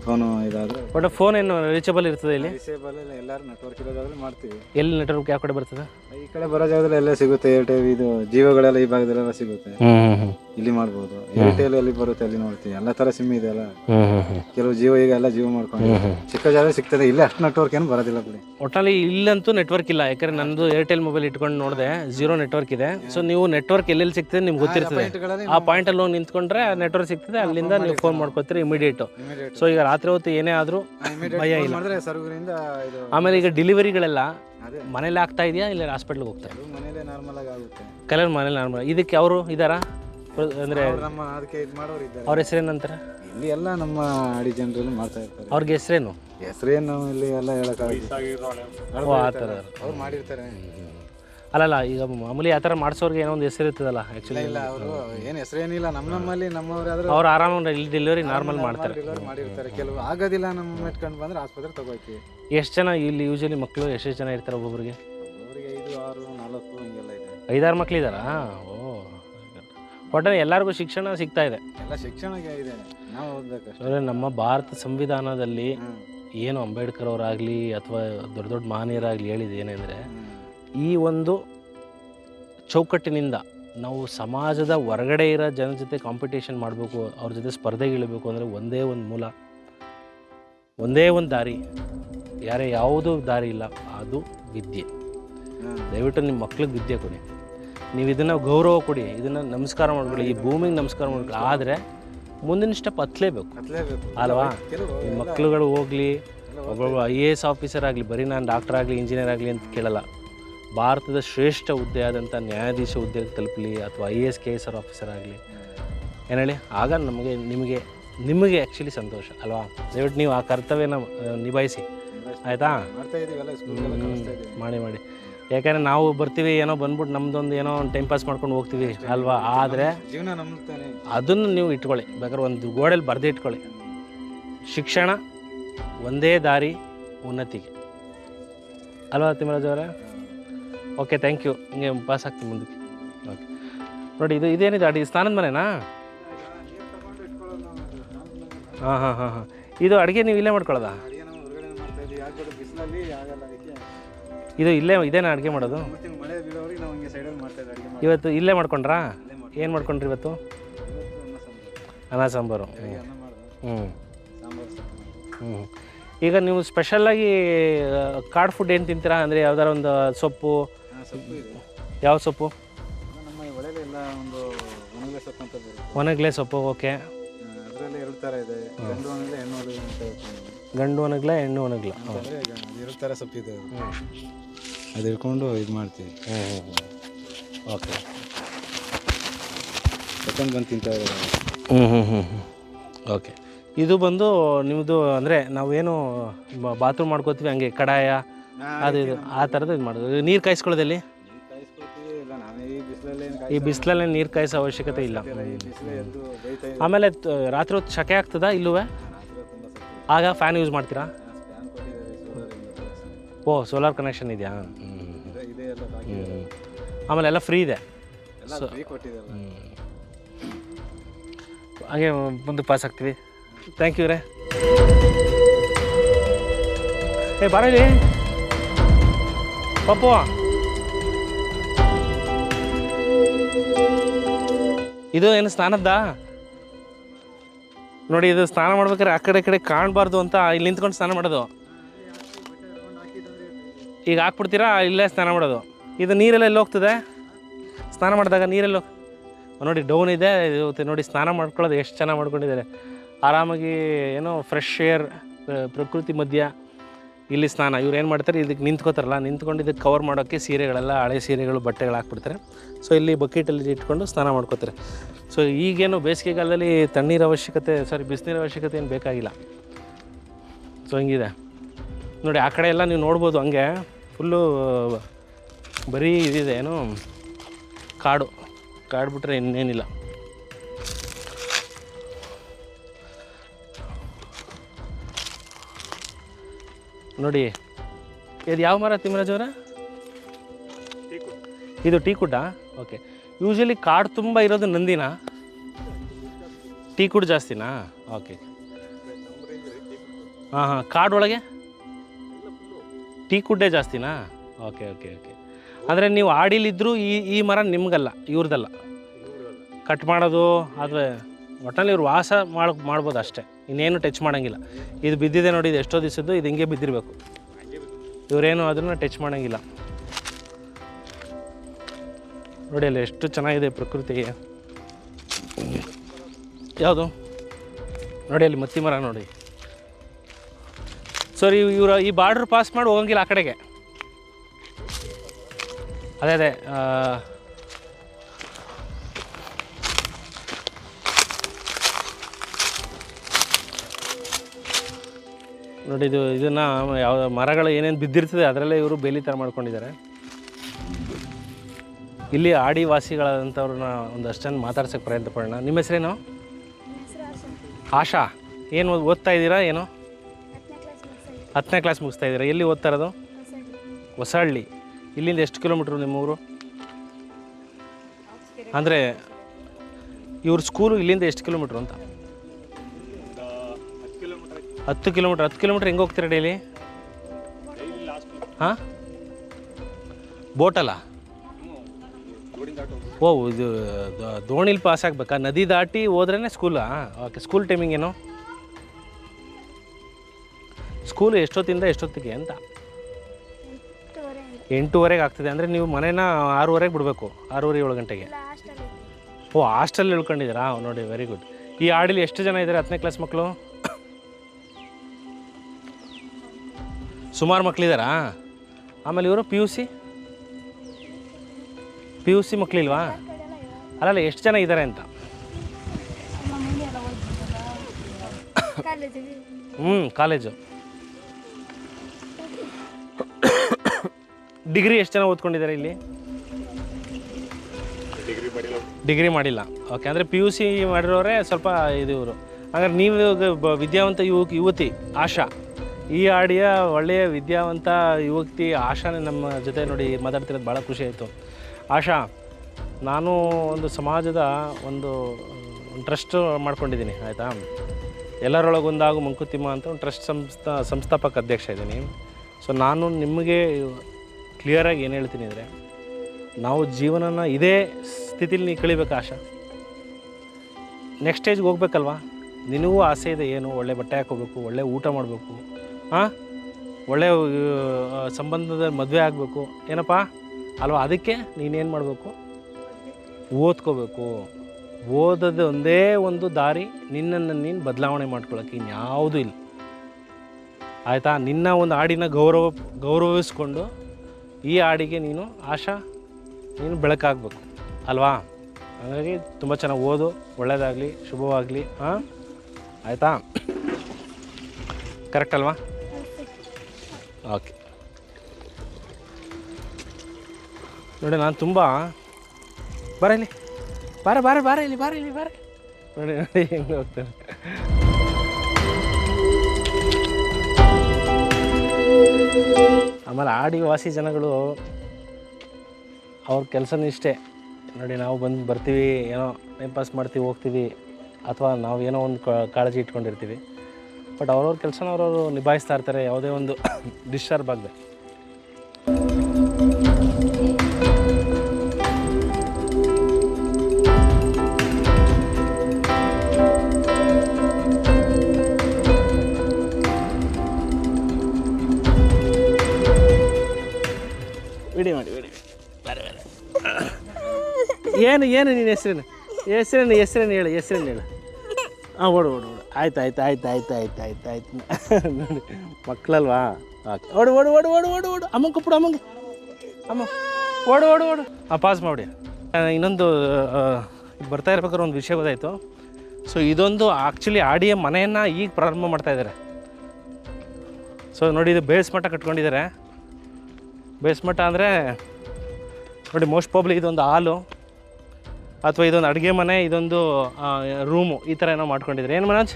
ಫೋನು ಇದಾದರೆ ಬಟ್ ಫೋನ್ ಏನು ರೀಚಬಲ್ ಇರ್ತದೆ ಇಲ್ಲಿ? ಡಿಸೇಬಲ್ ಇಲ್ಲ ಎಲ್ಲರೂ ನೆಟ್ವರ್ಕ್ ಇರೋದಾದ್ರೆ ಮಾಡ್ತೀವಿ. ಎಲ್ಲಿ ನೆಟ್ವರ್ಕ್ ಯಾವ ಕಡೆ ಬರ್ತದೆ? ಈ ಕಡೆ ಬರೋ ಜಾಗದಲ್ಲಿ ಎಲ್ಲ ಸಿಗುತ್ತೆ ಏರ್ಟೆಲ್ ಇದು ಜಿಯೋಗಳೆಲ್ಲ ಈ ಭಾಗದಲ್ಲೆಲ್ಲ ಸಿಗುತ್ತೆ. ಹ್ಞೂ ಹ್ಞೂ ಇಲ್ಲಿ ಮಾಡ್ಬೋದು. ಏರ್ಟೆಲ್ ಎಲ್ಲಿ ಬರುತ್ತೆ ಅಲ್ಲಿ ನೋಡ್ತೀವಿ ಎಲ್ಲ ತರ ಸಿಮ್ ಇದೆ ಅಲ್ಲ. ಕೆಲವು ಜಿಯೋ ಈಗ ಎಲ್ಲ ಜಿಯೋ ಮಾಡ್ಕೊಂಡು ಚಿಕ್ಕ ಜಾಗ ಸಿಗ್ತದೆ. ಇಲ್ಲಿ ಅಷ್ಟು ನೆಟ್ವರ್ಕ್ ಏನು ಬರೋದಿಲ್ಲ ಬಿಡಿ. ಒಟ್ಟಲ್ಲಿ ಇಲ್ಲಂತೂ ನೆಟ್ವರ್ಕ್ ಇಲ್ಲ. ಯಾಕಂದ್ರೆ ನಂದು ಏರ್ಟೆಲ್ ಮೊಬೈಲ್ ಇಟ್ಕೊಂಡು ನೋಡಿದೆ ಜೀರೋ ನೆಟ್ವರ್ಕ್ ಇದೆ. ಸೊ ನೀವು ನೆಟ್ವರ್ಕ್ ಎಲ್ಲೆಲ್ಲಿ ಸಿಗ್ತದೆ ನಿಮ್ಗೆ ಗೊತ್ತಿರ್ತದೆ. ಆ ಪಾಯಿಂಟ್ ಅಲ್ಲಿ ಹೋಗಿ ನಿಂತ್ಕೊಂಡ್ರೆ ನೆಟ್ವರ್ಕ್ ಸಿಗ್ತದೆ. ಅಲ್ಲಿಂದ ನೀವು ಫೋನ್ ಮಾಡ್ಕೋತೀರಿ ಇಮಿಡಿಯೇಟು ಸೊ ಈಗ ರಾತ್ರಿ ಹೊತ್ತು ಏನೇ ಆದ್ರೂ ಭಯ ಇಲ್ಲ. ಆಮೇಲೆ ಈಗ ಡೆಲಿವರಿಗಳೆಲ್ಲ ಅದೇ. ಮನೇಲಿ ಆಗ್ತಾ ಇದೆಯಾ ಇಲ್ಲ ಹಾಸ್ಪಿಟ್ಲ್ಗೆ ಹೋಗ್ತಾರೆ ಕಲರ್ ಮನೇಲೆ ನಾರ್ಮಲ್ ಆಗಿ ಆಗುತ್ತೆ. ಕೆಲವ್ರು ಮನೇಲಿ ನಾರ್ಮಲ್ ಇದಕ್ಕೆ ಅವರು ಇದ್ದಾರಾ ಅಂದರೆ ಅವ್ರು ನಮ್ಮ ಅದಕ್ಕೆ ಇದು ಮಾಡೋರು ಇದ್ದಾರೆ. ಅವ್ರ ಹೆಸರೇನಂತಾರೆ ಇಲ್ಲಿ ಎಲ್ಲ ನಮ್ಮ ಅಡಿ ಜನರಲ್ಲಿ ಮಾಡ್ತಾ ಇರ್ತಾರೆ. ಅವ್ರಿಗೆ ಹೆಸರೇನು? ಹೆಸರೇನು ನಾವು ಇಲ್ಲಿ ಎಲ್ಲ ಹೇಳಕ್ಕಾಗುತ್ತೆ ಓ ಆ ಥರ. ಅವ್ರು ಮಾಡಿರ್ತಾರೆ. ಅಲ್ಲಲ್ಲ ಈಗ ಮಾಮೂಲಿ ಆ ಥರ ಮಾಡಿಸೋರ್ಗೆ ಏನೋ ಒಂದು ಹೆಸರು ಇರ್ತದಲ್ಲ ಆ್ಯಕ್ಚುಲಿ ಇಲ್ಲ ಅವರು ಏನು ಹೆಸರೇನಿಲ್ಲ. ನಮ್ಮ ನಮ್ಮಲ್ಲಿ ನಮ್ಮವ್ರಾದ್ರೆ ಅವ್ರು ಆರಾಮಾಗಿ ಇಲ್ಲಿ ಡೆಲಿವರಿ ನಾರ್ಮಲ್ ಮಾಡ್ತಾರೆ. ಡೆಲಿವರಿ ಮಾಡಿರ್ತಾರೆ. ಕೆಲವು ಆಗೋದಿಲ್ಲ ನಮ್ಮ ಇಟ್ಕೊಂಡು ಬಂದ್ರೆ ಆಸ್ಪತ್ರೆ ತಗೋತೀವಿ. ಎಷ್ಟು ಜನ ಇಲ್ಲಿ ಯೂಶಲಿ ಮಕ್ಕಳು ಎಷ್ಟೆಷ್ಟು ಜನ ಇರ್ತಾರೆ ಒಬ್ಬೊಬ್ಬರಿಗೆ ಅವರಿಗೆ ಐದು ಆರು ನಾಲ್ಕು ಹಿಂಗೆಲ್ಲ ಇದೆ. ಐದಾರು ಮಕ್ಳಿದಾರಾ? ಓ ಒಟ್ಟಲ್ಲಿ ಎಲ್ಲರಿಗೂ ಶಿಕ್ಷಣ ಸಿಗ್ತಾ ಇದೆ. ಎಲ್ಲ ಶಿಕ್ಷಣಕ್ಕೆ ಇದೆ ನಾವು ಓದ್ಬೇಕಷ್ಟೇ. ಅಂದರೆ ನಮ್ಮ ಭಾರತ ಸಂವಿಧಾನದಲ್ಲಿ ಏನು ಅಂಬೇಡ್ಕರ್ ಅವರಾಗಲಿ ಅಥವಾ ದೊಡ್ಡ ದೊಡ್ಡ ಮಹನೀಯರಾಗಲಿ ಹೇಳಿದ ಏನೆಂದರೆ. ಈ ಒಂದು ಚೌಕಟ್ಟಿನಿಂದ ನಾವು ಸಮಾಜದ ಹೊರಗಡೆ ಇರೋ ಜನ ಜೊತೆ ಕಾಂಪಿಟೇಷನ್ ಮಾಡಬೇಕು ಅವ್ರ ಜೊತೆ ಸ್ಪರ್ಧೆಗೆ ಇಳಿಬೇಕು ಅಂದರೆ ಒಂದೇ ಒಂದು ಮೂಲ ಒಂದೇ ಒಂದು ದಾರಿ. ಯಾರೇ ಯಾವುದೂ ದಾರಿ ಇಲ್ಲ ಅದು ವಿದ್ಯೆ. ದಯವಿಟ್ಟು ನಿಮ್ಮ ಮಕ್ಳಿಗೆ ವಿದ್ಯೆ ಕೊಡಿ. ನೀವು ಇದನ್ನು ಗೌರವ ಕೊಡಿ ಇದನ್ನು ನಮಸ್ಕಾರ ಮಾಡ್ಕೊಳ್ಳಿ ಈ ಭೂಮಿಗೆ ನಮಸ್ಕಾರ ಮಾಡ್ಕೊಳ್ಳಿ. ಆದರೆ ಮುಂದಿನ ಸ್ಟೆಪ್ ಹತ್ತಲೇಬೇಕು ಅಲ್ವಾ? ಮಕ್ಳುಗಳು ಹೋಗಲಿ ಒಬ್ಬೊಬ್ಬ ಐ ಎ ಎಸ್ ಆಫೀಸರ್ ಆಗಲಿ ಬರೀ ನಾನು ಡಾಕ್ಟರ್ ಆಗಲಿ ಇಂಜಿನಿಯರ್ ಆಗಲಿ ಅಂತ ಕೇಳಲ್ಲ. ಭಾರತದ ಶ್ರೇಷ್ಠ ಹುದ್ದೆ ಆದಂಥ ನ್ಯಾಯಾಧೀಶ ಹುದ್ದೆಗೆ ತಲುಪಲಿ ಅಥವಾ I A S K S R officer ಆಗಲಿ. ಏನೇಳಿ ಹೇಳಿ? ಆಗ ನಮಗೆ ನಿಮಗೆ ನಿಮಗೆ ಆ್ಯಕ್ಚುಲಿ ಸಂತೋಷ ಅಲ್ವಾ? ದಯವಿಟ್ಟು ನೀವು ಆ ಕರ್ತವ್ಯನ ನಿಭಾಯಿಸಿ. ಆಯಿತಾ? ಮಾಡಿ ಮಾಡಿ. ಯಾಕಂದರೆ ನಾವು ಬರ್ತೀವಿ ಏನೋ ಬಂದ್ಬಿಟ್ಟು ನಮ್ದೊಂದು ಏನೋ ಒಂದು ಟೈಮ್ ಪಾಸ್ ಮಾಡ್ಕೊಂಡು ಹೋಗ್ತೀವಿ ಅಲ್ವಾ? ಆದರೆ ಜೀವನ ಅದನ್ನು ನೀವು ಇಟ್ಕೊಳ್ಳಿ. ಬೇಕಾದ್ರೆ ಒಂದು ಗೋಡೆಯಲ್ಲಿ ಬರೆದೇ ಇಟ್ಕೊಳ್ಳಿ. ಶಿಕ್ಷಣ ಒಂದೇ ದಾರಿ ಉನ್ನತಿಗೆ. ಅಲ್ವಾ ತಿಮ್ಮರಾಜ್ ಅವರೇ? ಓಕೆ ಥ್ಯಾಂಕ್ ಯು ಹಿಂಗೆ ಪಾಸ್ ಆಗ್ತೀನಿ ಮುಂದಕ್ಕೆ. ಓಕೆ ನೋಡಿ ಇದು ಇದೇನಿದೆ? ಅಡಿ ಸ್ನಾನದ ಮನೆನಾ? ಹಾಂ ಹಾಂ ಹಾಂ ಹಾಂ. ಇದು ಅಡುಗೆ ನೀವು ಇಲ್ಲೇ ಮಾಡ್ಕೊಳ್ಳೋದಾ? ಇದು ಇಲ್ಲೇ ಇದೇನಾ ಅಡುಗೆ ಮಾಡೋದು? ಮತ್ತೆ ಮಳೆ ಬೀಳೋರಿಗೆ ನಾವು ಹಿಂಗೆ ಸೈಡಲ್ಲಿ ಮಾಡ್ತಾ ಇದ್ದೀವಿ ಅಡಿಗೆ ಮಾಡಿ ಇವತ್ತು ಇಲ್ಲೇ ಮಾಡ್ಕೊಂಡ್ರಾ? ಏನು ಮಾಡ್ಕೊಂಡ್ರಿ ಇವತ್ತು? ಅನ್ನ ಸಾಂಬಾರು. ಹ್ಞೂ ಹ್ಞೂ ಈಗ ನೀವು ಸ್ಪೆಷಲ್ಲಾಗಿ ಕಾಡ್ ಫುಡ್ ಏನು ತಿಂತೀರಾ? ಅಂದರೆ ಯಾವ್ದಾರ ಒಂದು ಸೊಪ್ಪು? ಯಾವ ಸೊಪ್ಪು? ಒಣಗಿಲೆ ಸೊಪ್ಪು ಓಕೆ. ಅದರಲ್ಲಿ ಎರಡು ಥರ ಇದೆ. ಗಂಡು ಒಣಗಿಲೆ ಹೆಣ್ಣು ಒಣಗಿಲೆ. ಗಂಡು ಒಣಗ್ಲೆ ಹೆಣ್ಣು ಒಣಗ್ಲ. ಹ್ಞೂ ಅಂತಂದ್ರೆ ಈಗ ಎರಡು ಥರ ಸೊಪ್ಪಿದೆ ಅದು. ಹಿಡ್ಕೊಂಡು ಇದು ಮಾಡ್ತೀವಿ. ಹ್ಞೂ ಹ್ಞೂ ಓಕೆ. ತಗೊಂಡು ಬಂದು ತಿಂತಾ ಇದ್ದಾರೆ. ಹ್ಞೂ ಹ್ಞೂ ಹ್ಞೂ ಹ್ಞೂ ಓಕೆ. ಇದು ಬಂದು ನಿಮ್ಮದು ಅಂದರೆ ನಾವೇನು ಬಾತ್ರೂಮ್ ಮಾಡ್ಕೋತೀವಿ ಹಂಗೆ ಕಡಾಯ ಅದು ಇದು ಆ ಥರದ್ದು ಇದು ಮಾಡೋದು. ನೀರು ಕಾಯಿಸ್ಕೊಳ್ಳೋದಲ್ಲಿ ಈ ಬಿಸಿಲಲ್ಲಿ ನೀರು ಕಾಯಿಸೋ ಅವಶ್ಯಕತೆ ಇಲ್ಲ. ಆಮೇಲೆ ರಾತ್ರಿ ಹೊತ್ತು ಶಕೆ ಆಗ್ತದಾ ಇಲ್ಲೂ ರಾತ್ರಿ ತುಂಬ ಸೊಪ್ಪು ಆಗ ಫ್ಯಾನ್ ಯೂಸ್ ಮಾಡ್ತೀರಾ? ಓ ಸೋಲಾರ್ ಕನೆಕ್ಷನ್ ಇದೆಯಾ? ಆಮೇಲೆ ಎಲ್ಲ ಫ್ರೀ ಇದೆ. ಹಾಗೆ ಮುಂದೆ ಪಾಸ್ ಆಗ್ತೀವಿ. ಥ್ಯಾಂಕ್ ಯು ರೇ. ಏ ಬರಲಿ ಪಪ್ಪು ಇದು ಏನು ಸ್ನಾನದ್ದಾ? ನೋಡಿ ಇದು ಸ್ನಾನ ಮಾಡ್ಬೇಕಾದ್ರೆ ಆ ಕಡೆ ಕಡೆ ಕಾಣಬಾರ್ದು ಅಂತ ಇಲ್ಲಿ ನಿಂತ್ಕೊಂಡು ಸ್ನಾನ ಮಾಡೋದು. ಈಗ ಹಾಕ್ಬಿಡ್ತೀರಾ? ಇಲ್ಲೇ ಸ್ನಾನ ಮಾಡೋದು. ಇದು ನೀರೆಲ್ಲ ಎಲ್ಲಿ ಹೋಗ್ತದೆ? ಸ್ನಾನ ಮಾಡಿದಾಗ ನೀರೆಲ್ಲ ನೋಡಿ, ಡೌನ್ ಇದೆ. ಇವತ್ತು ನೋಡಿ, ಸ್ನಾನ ಮಾಡ್ಕೊಳ್ಳೋದು ಎಷ್ಟು ಚೆನ್ನಾಗಿ ಮಾಡ್ಕೊಂಡಿದ್ದಾರೆ. ಆರಾಮಾಗಿ ಏನೋ ಫ್ರೆಶ್ ಏರ್ ಪ್ರಕೃತಿ ಮಧ್ಯ ಇಲ್ಲಿ ಸ್ನಾನ. ಇವ್ರು ಏನು ಮಾಡ್ತಾರೆ? ಇದಕ್ಕೆ ನಿಂತ್ಕೋತಾರಲ್ಲ, ನಿಂತ್ಕೊಂಡು ಇದಕ್ಕೆ ಕವರ್ ಮಾಡೋಕ್ಕೆ ಸೀರೆಗಳೆಲ್ಲ, ಹಳೆ ಸೀರೆಗಳು, ಬಟ್ಟೆಗಳು ಹಾಕ್ಬಿಡ್ತಾರೆ. ಸೊ ಇಲ್ಲಿ ಬಕೆಟಲ್ಲಿ ಇಟ್ಕೊಂಡು ಸ್ನಾನ ಮಾಡ್ಕೋತಾರೆ. ಸೊ ಈಗೇನು ಬೇಸಿಗೆಗಾಲದಲ್ಲಿ ತಣ್ಣೀರ ಅವಶ್ಯಕತೆ ಸಾರಿ ಬಿಸಿನೀರ ಅವಶ್ಯಕತೆ ಏನು ಬೇಕಾಗಿಲ್ಲ. ಸೊ ಹಿಂಗಿದೆ. ನೋಡಿ, ಆ ಕಡೆ ಎಲ್ಲ ನೀವು ನೋಡ್ಬೋದು ಹಂಗೆ. ಫುಲ್ಲು ಬರೀ ಇದಿದೆ, ಏನು, ಕಾಡು. ಕಾಡು ಬಿಟ್ರೆ ಇನ್ನೇನಿಲ್ಲ. ನೋಡಿ, ಇದು ಯಾವ ಮರ ತಿಮ್ಮರಾಜ್ ಅವರ? ಇದು ಟೀ ಕುಡ್ಡ? ಓಕೆ ಯೂಶಲಿ ಕಾಡು ತುಂಬ ಇರೋದು ನಂದಿನಾ? ಟೀ ಕುಡ್ ಜಾಸ್ತಿನಾ? ಓಕೆ ಹಾಂ ಹಾಂ. ಕಾಡೊಳಗೆ ಟೀ ಕುಡ್ಡೇ ಜಾಸ್ತಿನಾ? Okay okay okay. ಅಂದರೆ ನೀವು ಆಡಿಲಿದ್ದರೂ ಈ ಈ ಮರ ನಿಮಗಲ್ಲ ಇವ್ರದ್ದಲ್ಲ ಕಟ್ ಮಾಡೋದು ಅಥವಾ ಒಟ್ಟಲ್ಲಿ ಇವ್ರು ವಾಸ ಮಾಡಿ, ಮಾಡ್ಬೋದು ಅಷ್ಟೇ. ಇನ್ನೇನು ಟಚ್ ಮಾಡೋಂಗಿಲ್ಲ. ಇದು ಬಿದ್ದಿದೆ ನೋಡಿ, ಇದು ಎಷ್ಟೋ ದಿವಸದ್ದು, ಇದು ಹಿಂಗೆ ಬಿದ್ದಿರಬೇಕು. ಇವರೇನು ಅದನ್ನು ಟಚ್ ಮಾಡೋಂಗಿಲ್ಲ. ನೋಡಿ, ಅಲ್ಲಿ ಎಷ್ಟು ಚೆನ್ನಾಗಿದೆ ಪ್ರಕೃತಿ. ಯಾವುದು? ನೋಡಿ, ಅಲ್ಲಿ ಮತ್ತಿ ಮರ ನೋಡಿ. ಸರಿ ಇವರು ಈ ಬಾರ್ಡ್ರ್ ಪಾಸ್ ಮಾಡಿ ಹೋಗಂಗಿಲ್ಲ ಆ ಕಡೆಗೆ. ಅದೇ ಅದೇ ನೋಡಿ ಇದು ಇದನ್ನು ಯಾವ ಮರಗಳು ಏನೇನು ಬಿದ್ದಿರ್ತದೆ ಅದರಲ್ಲೇ ಇವರು ಬೇಲಿ ಥರ ಮಾಡ್ಕೊಂಡಿದ್ದಾರೆ. ಇಲ್ಲಿ ಆಡಿವಾಸಿಗಳಾದಂಥವ್ರನ್ನ ಒಂದಷ್ಟನ್ನು ಮಾತಾಡ್ಸೋಕ್ಕೆ ಪ್ರಯತ್ನ ಪಡೋಣ. ನಿಮ್ಮ ಹೆಸರೇನು? ಆಶಾ. ಏನು ಓದ್ತಾ ಇದ್ದೀರಾ ಏನು? ಹತ್ತನೇ ಕ್ಲಾಸ್ ಮುಗಿಸ್ತಾ ಇದ್ದೀರಾ? ಎಲ್ಲಿ ಓದ್ತಾ ಇರೋದು? ಹೊಸಹಳ್ಳಿ. ಇಲ್ಲಿಂದ ಎಷ್ಟು ಕಿಲೋಮೀಟ್ರು ನಿಮ್ಮ ಊರು? ಅಂದರೆ ಇವ್ರ ಸ್ಕೂಲು ಇಲ್ಲಿಂದ ಎಷ್ಟು ಕಿಲೋಮೀಟ್ರ್ ಅಂತ? ಹತ್ತು ಕಿಲೋಮೀಟ್ರ್ ಹತ್ತು ಕಿಲೋಮೀಟ್ರ್ ಹೆಂಗೆ ಹೋಗ್ತೀರಾ ಡೈಲಿ ಹಾಂ? ಬೋಟಲ್ಲ ಓ, ಇದು ದೋಣಿಲಿ ಪಾಸ್ ಆಗಬೇಕಾ? ನದಿ ದಾಟಿ ಹೋದ್ರೇ ಸ್ಕೂಲಾ ಓಕೆ ಸ್ಕೂಲ್ ಟೈಮಿಂಗ್ ಏನು? ಸ್ಕೂಲು ಎಷ್ಟೊತ್ತಿಂದ ಎಷ್ಟೊತ್ತಿಗೆ ಅಂತ? ಎಂಟೂವರೆಗೆ ಆಗ್ತದೆ. ಅಂದರೆ ನೀವು ಮನೇನ ಆರೂವರೆಗೆ ಬಿಡಬೇಕು ಆರೂವರೆ ಏಳು ಗಂಟೆಗೆ. ಓ ಹಾಸ್ಟೆಲ್ ಇಳ್ಕೊಂಡಿದ್ದೀರಾ ನೋಡಿ ವೆರಿ ಗುಡ್ ಈ ಹಾಡಲ್ಲಿ ಎಷ್ಟು ಜನ ಇದ್ದಾರೆ? ಹತ್ತನೇ ಕ್ಲಾಸ್ ಮಕ್ಕಳು? ಸುಮಾರು ಮಕ್ಕಳಿದ್ದಾರಾ ಆಮೇಲೆ ಇವರು P U C P U C ಮಕ್ಕಳಿಲ್ವಾ ಅಲ್ಲಲ್ಲ ಎಷ್ಟು ಜನ ಇದ್ದಾರೆ ಅಂತ? ಹ್ಞೂ ಕಾಲೇಜು. ಡಿಗ್ರಿ ಎಷ್ಟು ಜನ ಓದ್ಕೊಂಡಿದ್ದಾರೆ ಇಲ್ಲಿ? ಡಿಗ್ರಿ ಮಾಡಿಲ್ಲ. ಓಕೆ ಅಂದರೆ ಪಿ ಯು ಸಿ ಮಾಡಿರೋರೆ ಸ್ವಲ್ಪ ಇದು ಇವರು. ಹಾಗಾದ್ರೆ ನೀವು ಬ- ವಿದ್ಯಾವಂತ ಯುವಕ ಯುವತಿ ಆಶಾ. ಈ ಆಡಿಯ ಒಳ್ಳೆಯ ವಿದ್ಯಾವಂತ ಯುವತಿ ಆಶಾನೇ ನಮ್ಮ ಜೊತೆ ನೋಡಿ ಮಾತಾಡ್ತಿರೋದು ಭಾಳ ಖುಷಿ ಆಯಿತು. ಆಶಾ ನಾನು ಒಂದು ಸಮಾಜದ ಒಂದು ಟ್ರಸ್ಟ್ ಮಾಡ್ಕೊಂಡಿದ್ದೀನಿ ಆಯಿತಾ? ಎಲ್ಲರೊಳಗೊಂದಾಗು ಮಂಕುತಿಮ್ಮ ಅಂತ ಒಂದು ಟ್ರಸ್ಟ್ ಸಂಸ್ಥಾ ಸಂಸ್ಥಾಪಕ ಅಧ್ಯಕ್ಷ ಇದ್ದೀನಿ. ಸೊ ನಾನು ನಿಮಗೆ ಕ್ಲಿಯರಾಗಿ ಏನು ಹೇಳ್ತೀನಿ ಅಂದರೆ, ನಾವು ಜೀವನನ ಇದೇ ಸ್ಥಿತಿಲಿ ಕಳಿಬೇಕು ಆಶಾ. ನೆಕ್ಸ್ಟ್ ಸ್ಟೇಜ್ಗೆ ಹೋಗ್ಬೇಕಲ್ವಾ? ನಿನಗೂ ಆಸೆ ಇದೆ ಏನು? ಒಳ್ಳೆ ಬಟ್ಟೆ ಹಾಕೋಬೇಕು ಒಳ್ಳೆ ಊಟ ಮಾಡಬೇಕು ಹಾಂ ಒಳ್ಳೆ ಸಂಬಂಧದ ಮದುವೆ ಆಗಬೇಕು, ಏನಪ್ಪ? ಅಲ್ವಾ? ಅದಕ್ಕೆ ನೀನೇನು ಮಾಡಬೇಕು? ಓದ್ಕೋಬೇಕು. ಓದೋದು ಒಂದೇ ಒಂದು ದಾರಿ, ನಿನ್ನನ್ನು ನೀನು ಬದಲಾವಣೆ ಮಾಡ್ಕೊಳ್ಳೋಕೆ ಇನ್ಯಾವುದೂ ಇಲ್ಲ. ಆಯಿತಾ? ನಿನ್ನ ಒಂದು ಹಾಡಿನ ಗೌರವ, ಗೌರವಿಸ್ಕೊಂಡು ಈ ಹಾಡಿಗೆ ನೀನು ಆಶಾ, ನೀನು ಬೆಳಕಾಗಬೇಕು, ಅಲ್ವಾ? ಹಾಗಾಗಿ ತುಂಬ ಚೆನ್ನಾಗಿ ಓದು ಒಳ್ಳೆಯದಾಗಲಿ ಶುಭವಾಗಲಿ, ಹಾಂ? ಆಯಿತಾ? ಕರೆಕ್ಟ್ ಅಲ್ವಾ? ಓಕೆ ನೋಡಿ, ನಾನು ತುಂಬ ಬರ ಇಲ್ಲಿ. ಬಾರ ಬಾರ ಬಾರ ಇಲ್ಲಿ ಬಾರ ಇಲ್ಲಿ, ಬಾರ ನೋಡಿ ನೋಡಿ, ಹೆಂಗೆ ಹೋಗ್ತಾನೆ. ಆಮೇಲೆ ಆಡಿವಾಸಿ ಜನಗಳು ಅವ್ರ ಕೆಲಸನೂ ಇಷ್ಟೇ. ನೋಡಿ ನಾವು ಬಂದು ಬರ್ತೀವಿ, ಏನೋ ಟೈಮ್ ಪಾಸ್ ಮಾಡ್ತೀವಿ, ಹೋಗ್ತೀವಿ, ಅಥವಾ ನಾವು ಏನೋ ಒಂದು ಕಾಳಜಿ ಇಟ್ಕೊಂಡಿರ್ತೀವಿ. ಬಟ್ ಅವ್ರವ್ರ ಕೆಲಸನ ಅವ್ರವರು ನಿಭಾಯಿಸ್ತಾ ಇರ್ತಾರೆ, ಯಾವುದೇ ಒಂದು ಡಿಸ್ಟರ್ಬ್ ಆಗದೆ. ಏನು ಏನು ನೀನು ಹೆಸರೇನು? ಹೆಸರೇನು ಹೆಸರೇನು ಹೇಳು ಹೆಸರೇನು ಹೇಳು. ಹಾಂ ಓಡು ಓಡು ಓಡು. ಆಯ್ತು ಆಯ್ತು ಆಯ್ತು ಆಯ್ತು ಆಯ್ತು ಆಯ್ತು ಆಯ್ತು. ನೋಡಿ, ಮಕ್ಕಳಲ್ವಾ? ಓಕೆ. ಓಡು ಓಡು ಓಡು ಓಡು ಓಡು ಓಡು. ಅಮ್ಮಂಗೆ ಕೊಪ್ಪಡು ಅಮ್ಮಂಗೆ. ಅಮ್ಮ, ಓಡು ಓಡು ಓಡು. ಹಾಂ ಪಾಸ್ ಮಾಡಿ. ಇನ್ನೊಂದು ಬರ್ತಾ ಇರ್ಬೇಕಾದ್ರೆ ಒಂದು ವಿಷಯ ಗೊತ್ತಾಯಿತು. ಸೊ ಇದೊಂದು ಆ್ಯಕ್ಚುಲಿ ಆಡಿಯ ಮನೆಯನ್ನು ಈಗ ಪ್ರಾರಂಭ ಮಾಡ್ತಾ ಇದ್ದಾರೆ. ಸೊ ನೋಡಿ, ಇದು ಬೇಸ್ಮಟ್ಟ ಕಟ್ಕೊಂಡಿದ್ದಾರೆ. ಬೇಸ್ಮಟ್ಟ ಅಂದರೆ, ನೋಡಿ ಮೋಸ್ಟ್ ಪ್ರಾಬ್ಲಿ ಇದೊಂದು ಹಾಲು. ಅಥವಾ ಇದೊಂದು ಅಡುಗೆ ಮನೆ, ಇದೊಂದು ರೂಮು ಈ ಥರ ಏನೋ ಮಾಡ್ಕೊಂಡಿದ್ದಾರೆ? ಏನು ಮನೋಜ್?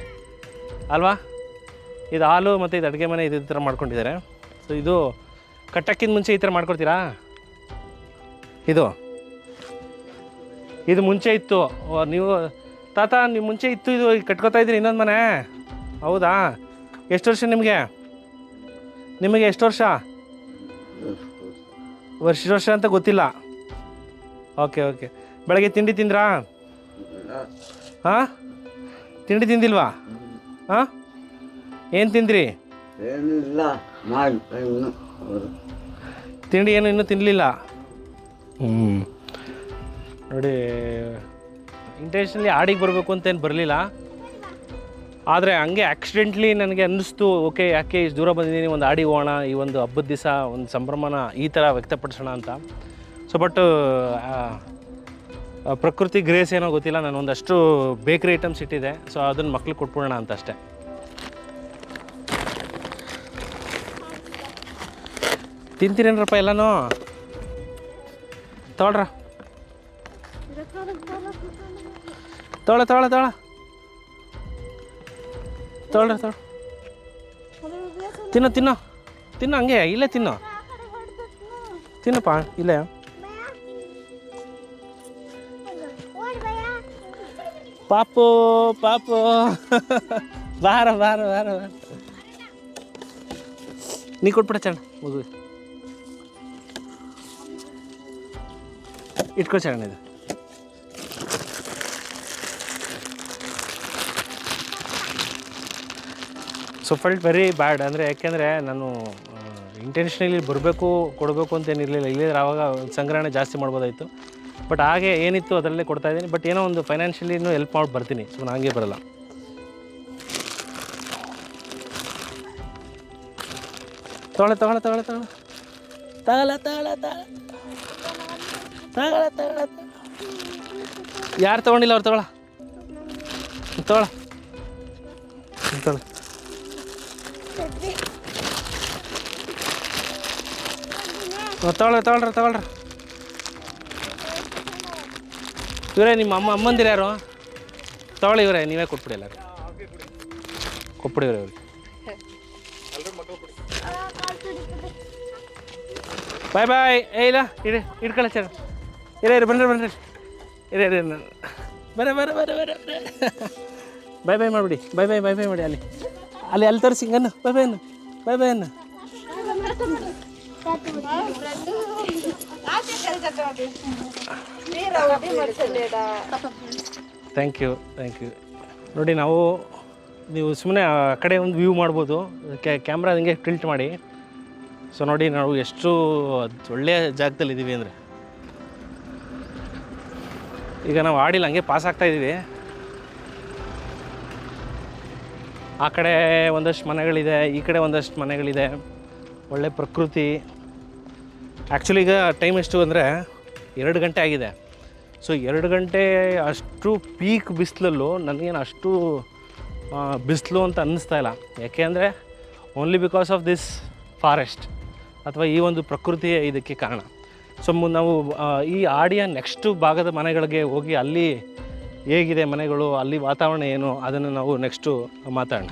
ಅಲ್ವಾ? ಇದು ಹಾಲು ಮತ್ತು ಇದು ಅಡುಗೆ ಮನೆ ಇದು ಈ ಥರ ಮಾಡ್ಕೊಂಡಿದ್ದಾರೆ. ಸೊ ಇದು ಕಟ್ಟಕ್ಕಿಂತ ಮುಂಚೆ ಈ ಥರ ಮಾಡ್ಕೊಡ್ತೀರಾ? ಇದು. ಇದು ಮುಂಚೆ ಇತ್ತು. ನೀವು, ತಾತ, ನೀವು ಮುಂಚೆ ಇತ್ತು, ಇದು ಕಟ್ಕೊತಾ ಇದ್ದೀರಿ ಇನ್ನೊಂದು ಮನೆ? ಹೌದಾ? ಎಷ್ಟು ವರ್ಷ ನಿಮಗೆ? ನಿಮಗೆ ಎಷ್ಟು ವರ್ಷ? ವರ್ಷ ವರ್ಷ ಅಂತ ಗೊತ್ತಿಲ್ಲ. Okay okay. ಬೆಳಗ್ಗೆ ತಿಂಡಿ ತಿಂದ್ರಾ? ಹಾಂ? ತಿಂಡಿ ತಿಂದಿಲ್ವಾ? ಹಾಂ? ಏನು ತಿಂದ್ರಿ? ತಿಂಡಿ ಏನು ಇನ್ನೂ ತಿನ್ನಲಿಲ್ಲ ಹ್ಞೂ ನೋಡಿ ಇಂಟೆನ್ಷನ್ಲಿ ಹಾಡಿಗೆ ಬರಬೇಕು ಅಂತ ಏನು ಬರಲಿಲ್ಲ. ಆದರೆ ಹಂಗೆ ಆಕ್ಸಿಡೆಂಟ್ಲಿ ನನಗೆ ಅನ್ನಿಸ್ತು ಓಕೆ ಯಾಕೆ ಇಷ್ಟು ದೂರ ಬಂದಿದ್ದೀನಿ ಒಂದು ಆಡಿ ಹೋಗೋಣ ಈ ಒಂದು ಹಬ್ಬದ ದಿವಸ ಒಂದು ಸಂಭ್ರಮನ ಈ ಥರ ವ್ಯಕ್ತಪಡಿಸೋಣ ಅಂತ. ಸೊ ಬಟ್ ಪ್ರಕೃತಿ ಗ್ರೇಸ್ ಏನೋ ಗೊತ್ತಿಲ್ಲ, ನಾನು ಒಂದಷ್ಟು ಬೇಕ್ರಿ ಐಟಮ್ಸ್ ಇಟ್ಟಿದೆ ಸೊ ಅದನ್ನು ಮಕ್ಳಿಗೆ ಕೊಟ್ಬಿಡೋಣ ಅಂತ ಅಷ್ಟೇ. ತಿಂತೀರೇನ್ರಪ್ಪ ಎಲ್ಲನೂ? ತೊಳ್ರ ತೊಳ ತೊಳ ತೊಳ ತೊಳ್ರ ತೊಳ ತಿನ್ನೋ ತಿನ್ನೋ. ತಿನ್ನೋ ಹಂಗೆ, ಇಲ್ಲೇ ತಿನ್ನೋ. ತಿನ್ನಪ್ಪ, ಇಲ್ಲೇ. ಪಾಪು ಪಾಪು. ಬಾರ ಬಾರ ಬಾರ ಬಾರ. ನೀ ಕೊಟ್ಬಿಡ ಚಣ್ಣ ಮಗು ಇಟ್ಕೋ ಚರಣ ಇದು. ಸೊ ಫಲ್ಟ್ ವೆರಿ ಬ್ಯಾಡ್ ಅಂದರೆ ಯಾಕೆಂದರೆ ನಾನು ಇಂಟೆನ್ಷನಲಿ ಬರಬೇಕು, ಕೊಡಬೇಕು ಅಂತೇನಿರಲಿಲ್ಲ ಇಲ್ಲಿದ್ರೆ ಆವಾಗ ಸಂಗ್ರಹಣೆ ಜಾಸ್ತಿ ಮಾಡ್ಬೋದಾಯಿತು. ಬಟ್ ಹಾಗೆ ಏನಿತ್ತು ಅದರಲ್ಲೇ ಕೊಡ್ತಾ ಇದ್ದೀನಿ. ಬಟ್ ಏನೋ ಒಂದು ಫೈನಾನ್ಷಿಯಲಿನೂ ಹೆಲ್ಪ್ ಮಾಡಿ ಬರ್ತೀನಿ. ಸೊ ಹಂಗೆ ಬರಲ್ಲ. ತಗೊಳ್ಳ ತಗೊಳ್ಳ, ತಗೊಳ್ಳೆ ತಗೊಳ್ಳೆ. ತಗೊಳ್ಳ, ತಗೊಳ್ಳೆ ತಗೊಳ್ಳೆ. ತಗೊಳ್ಳೆ ತಗೊಳ್ಳೆ ಯಾರು ತೊಗೊಂಡಿಲ್ಲ ಅವ್ರು ತಗೊಳ ತಗೊಳ ತಗೊಳ್ಳ. ತಗೊಳ್ರಿ ತಗೊಳ್ರಿ ಇವರೇ, ನಿಮ್ಮ ಅಮ್ಮ ಅಮ್ಮಂದಿರ ಯಾರು? ತಗೊಳ್ಳಿ ಇವರೇ, ನೀವೇ ಕೊಟ್ಬಿಡಿ ಎಲ್ಲರೂ ಕೊಟ್ಬಿಡಿ ಇವ್ರೆ ಬಾಯ್ ಬಾಯ್. ಏ, ಇಲ್ಲ, ಇಡಿ ಇಟ್ಕೊಳ್ಳಿ ಸರ್. ಇರ, ಇರಿ ಬನ್ನಿರಿ ಬನ್ನಿರಿ ಇರೇ, ಇರಿ ಬರ ಬರ ಬರ ಬರ ಬಾಯ್ ಬಾಯ್ ಮಾಡಿಬಿಡಿ. ಬಾಯ್ ಬಾಯ್ ಬಾಯ್ ಬಾಯ್ ಮಾಡಿ ಅಲ್ಲಿ. ಅಲ್ಲಿ ಅಲ್ಲಿ ತೋರಿಸಿ, ಹಿಂಗನ್ನು. ಬಾಯ್ ಬಾಯ್ ಅನ್ನು. ಬಾಯ್ ಬಾಯ್ ಅನ್ನು. ಥ್ಯಾಂಕ್ ಯು ಥ್ಯಾಂಕ್ ಯು ನೋಡಿ, ನಾವು, ನೀವು ಸುಮ್ಮನೆ ಆ ಕಡೆ ಒಂದು ವ್ಯೂ ಮಾಡ್ಬೋದು. ಕ್ಯಾಮ್ರಾ ಹಂಗೆ ಟಿಲ್ಟ್ ಮಾಡಿ. ಸೊ ನೋಡಿ, ನಾವು ಎಷ್ಟು ಒಳ್ಳೆಯ ಜಾಗದಲ್ಲಿ ಇದ್ದೀವಿ ಅಂದರೆ. ಈಗ ನಾವು ಆಡಿಲ್ಲ, ಹಂಗೆ ಪಾಸ್ ಆಗ್ತಾ ಇದ್ದೀವಿ ಆ ಕಡೆ ಒಂದಷ್ಟು ಮನೆಗಳಿದೆ, ಈ ಕಡೆ ಒಂದಷ್ಟು ಮನೆಗಳಿದೆ. ಒಳ್ಳೆ ಪ್ರಕೃತಿ. ಆ್ಯಕ್ಚುಲಿ ಈಗ ಟೈಮ್ ಎಷ್ಟು ಅಂದರೆ ಎರಡು ಗಂಟೆ ಆಗಿದೆ. ಸೊ ಎರಡು ಗಂಟೆ ಅಷ್ಟು ಪೀಕ್ ಬಿಸಿಲಲ್ಲೂ ನನಗೇನು ಅಷ್ಟು ಬಿಸಿಲು ಅಂತ ಅನ್ನಿಸ್ತಾ ಇಲ್ಲ. ಯಾಕೆ ಅಂದರೆ only because of this forest ಅಥವಾ ಈ ಒಂದು ಪ್ರಕೃತಿಯೇ ಇದಕ್ಕೆ ಕಾರಣ. ಸೊ ನಾವು ಈ ಆಡಿಯ ನೆಕ್ಸ್ಟು ಭಾಗದ ಮನೆಗಳಿಗೆ ಹೋಗಿ ಅಲ್ಲಿ ಹೇಗಿದೆ ಮನೆಗಳು, ಅಲ್ಲಿ ವಾತಾವರಣ ಏನು, ಅದನ್ನು ನಾವು ನೆಕ್ಸ್ಟು ಮಾತಾಡೋಣ.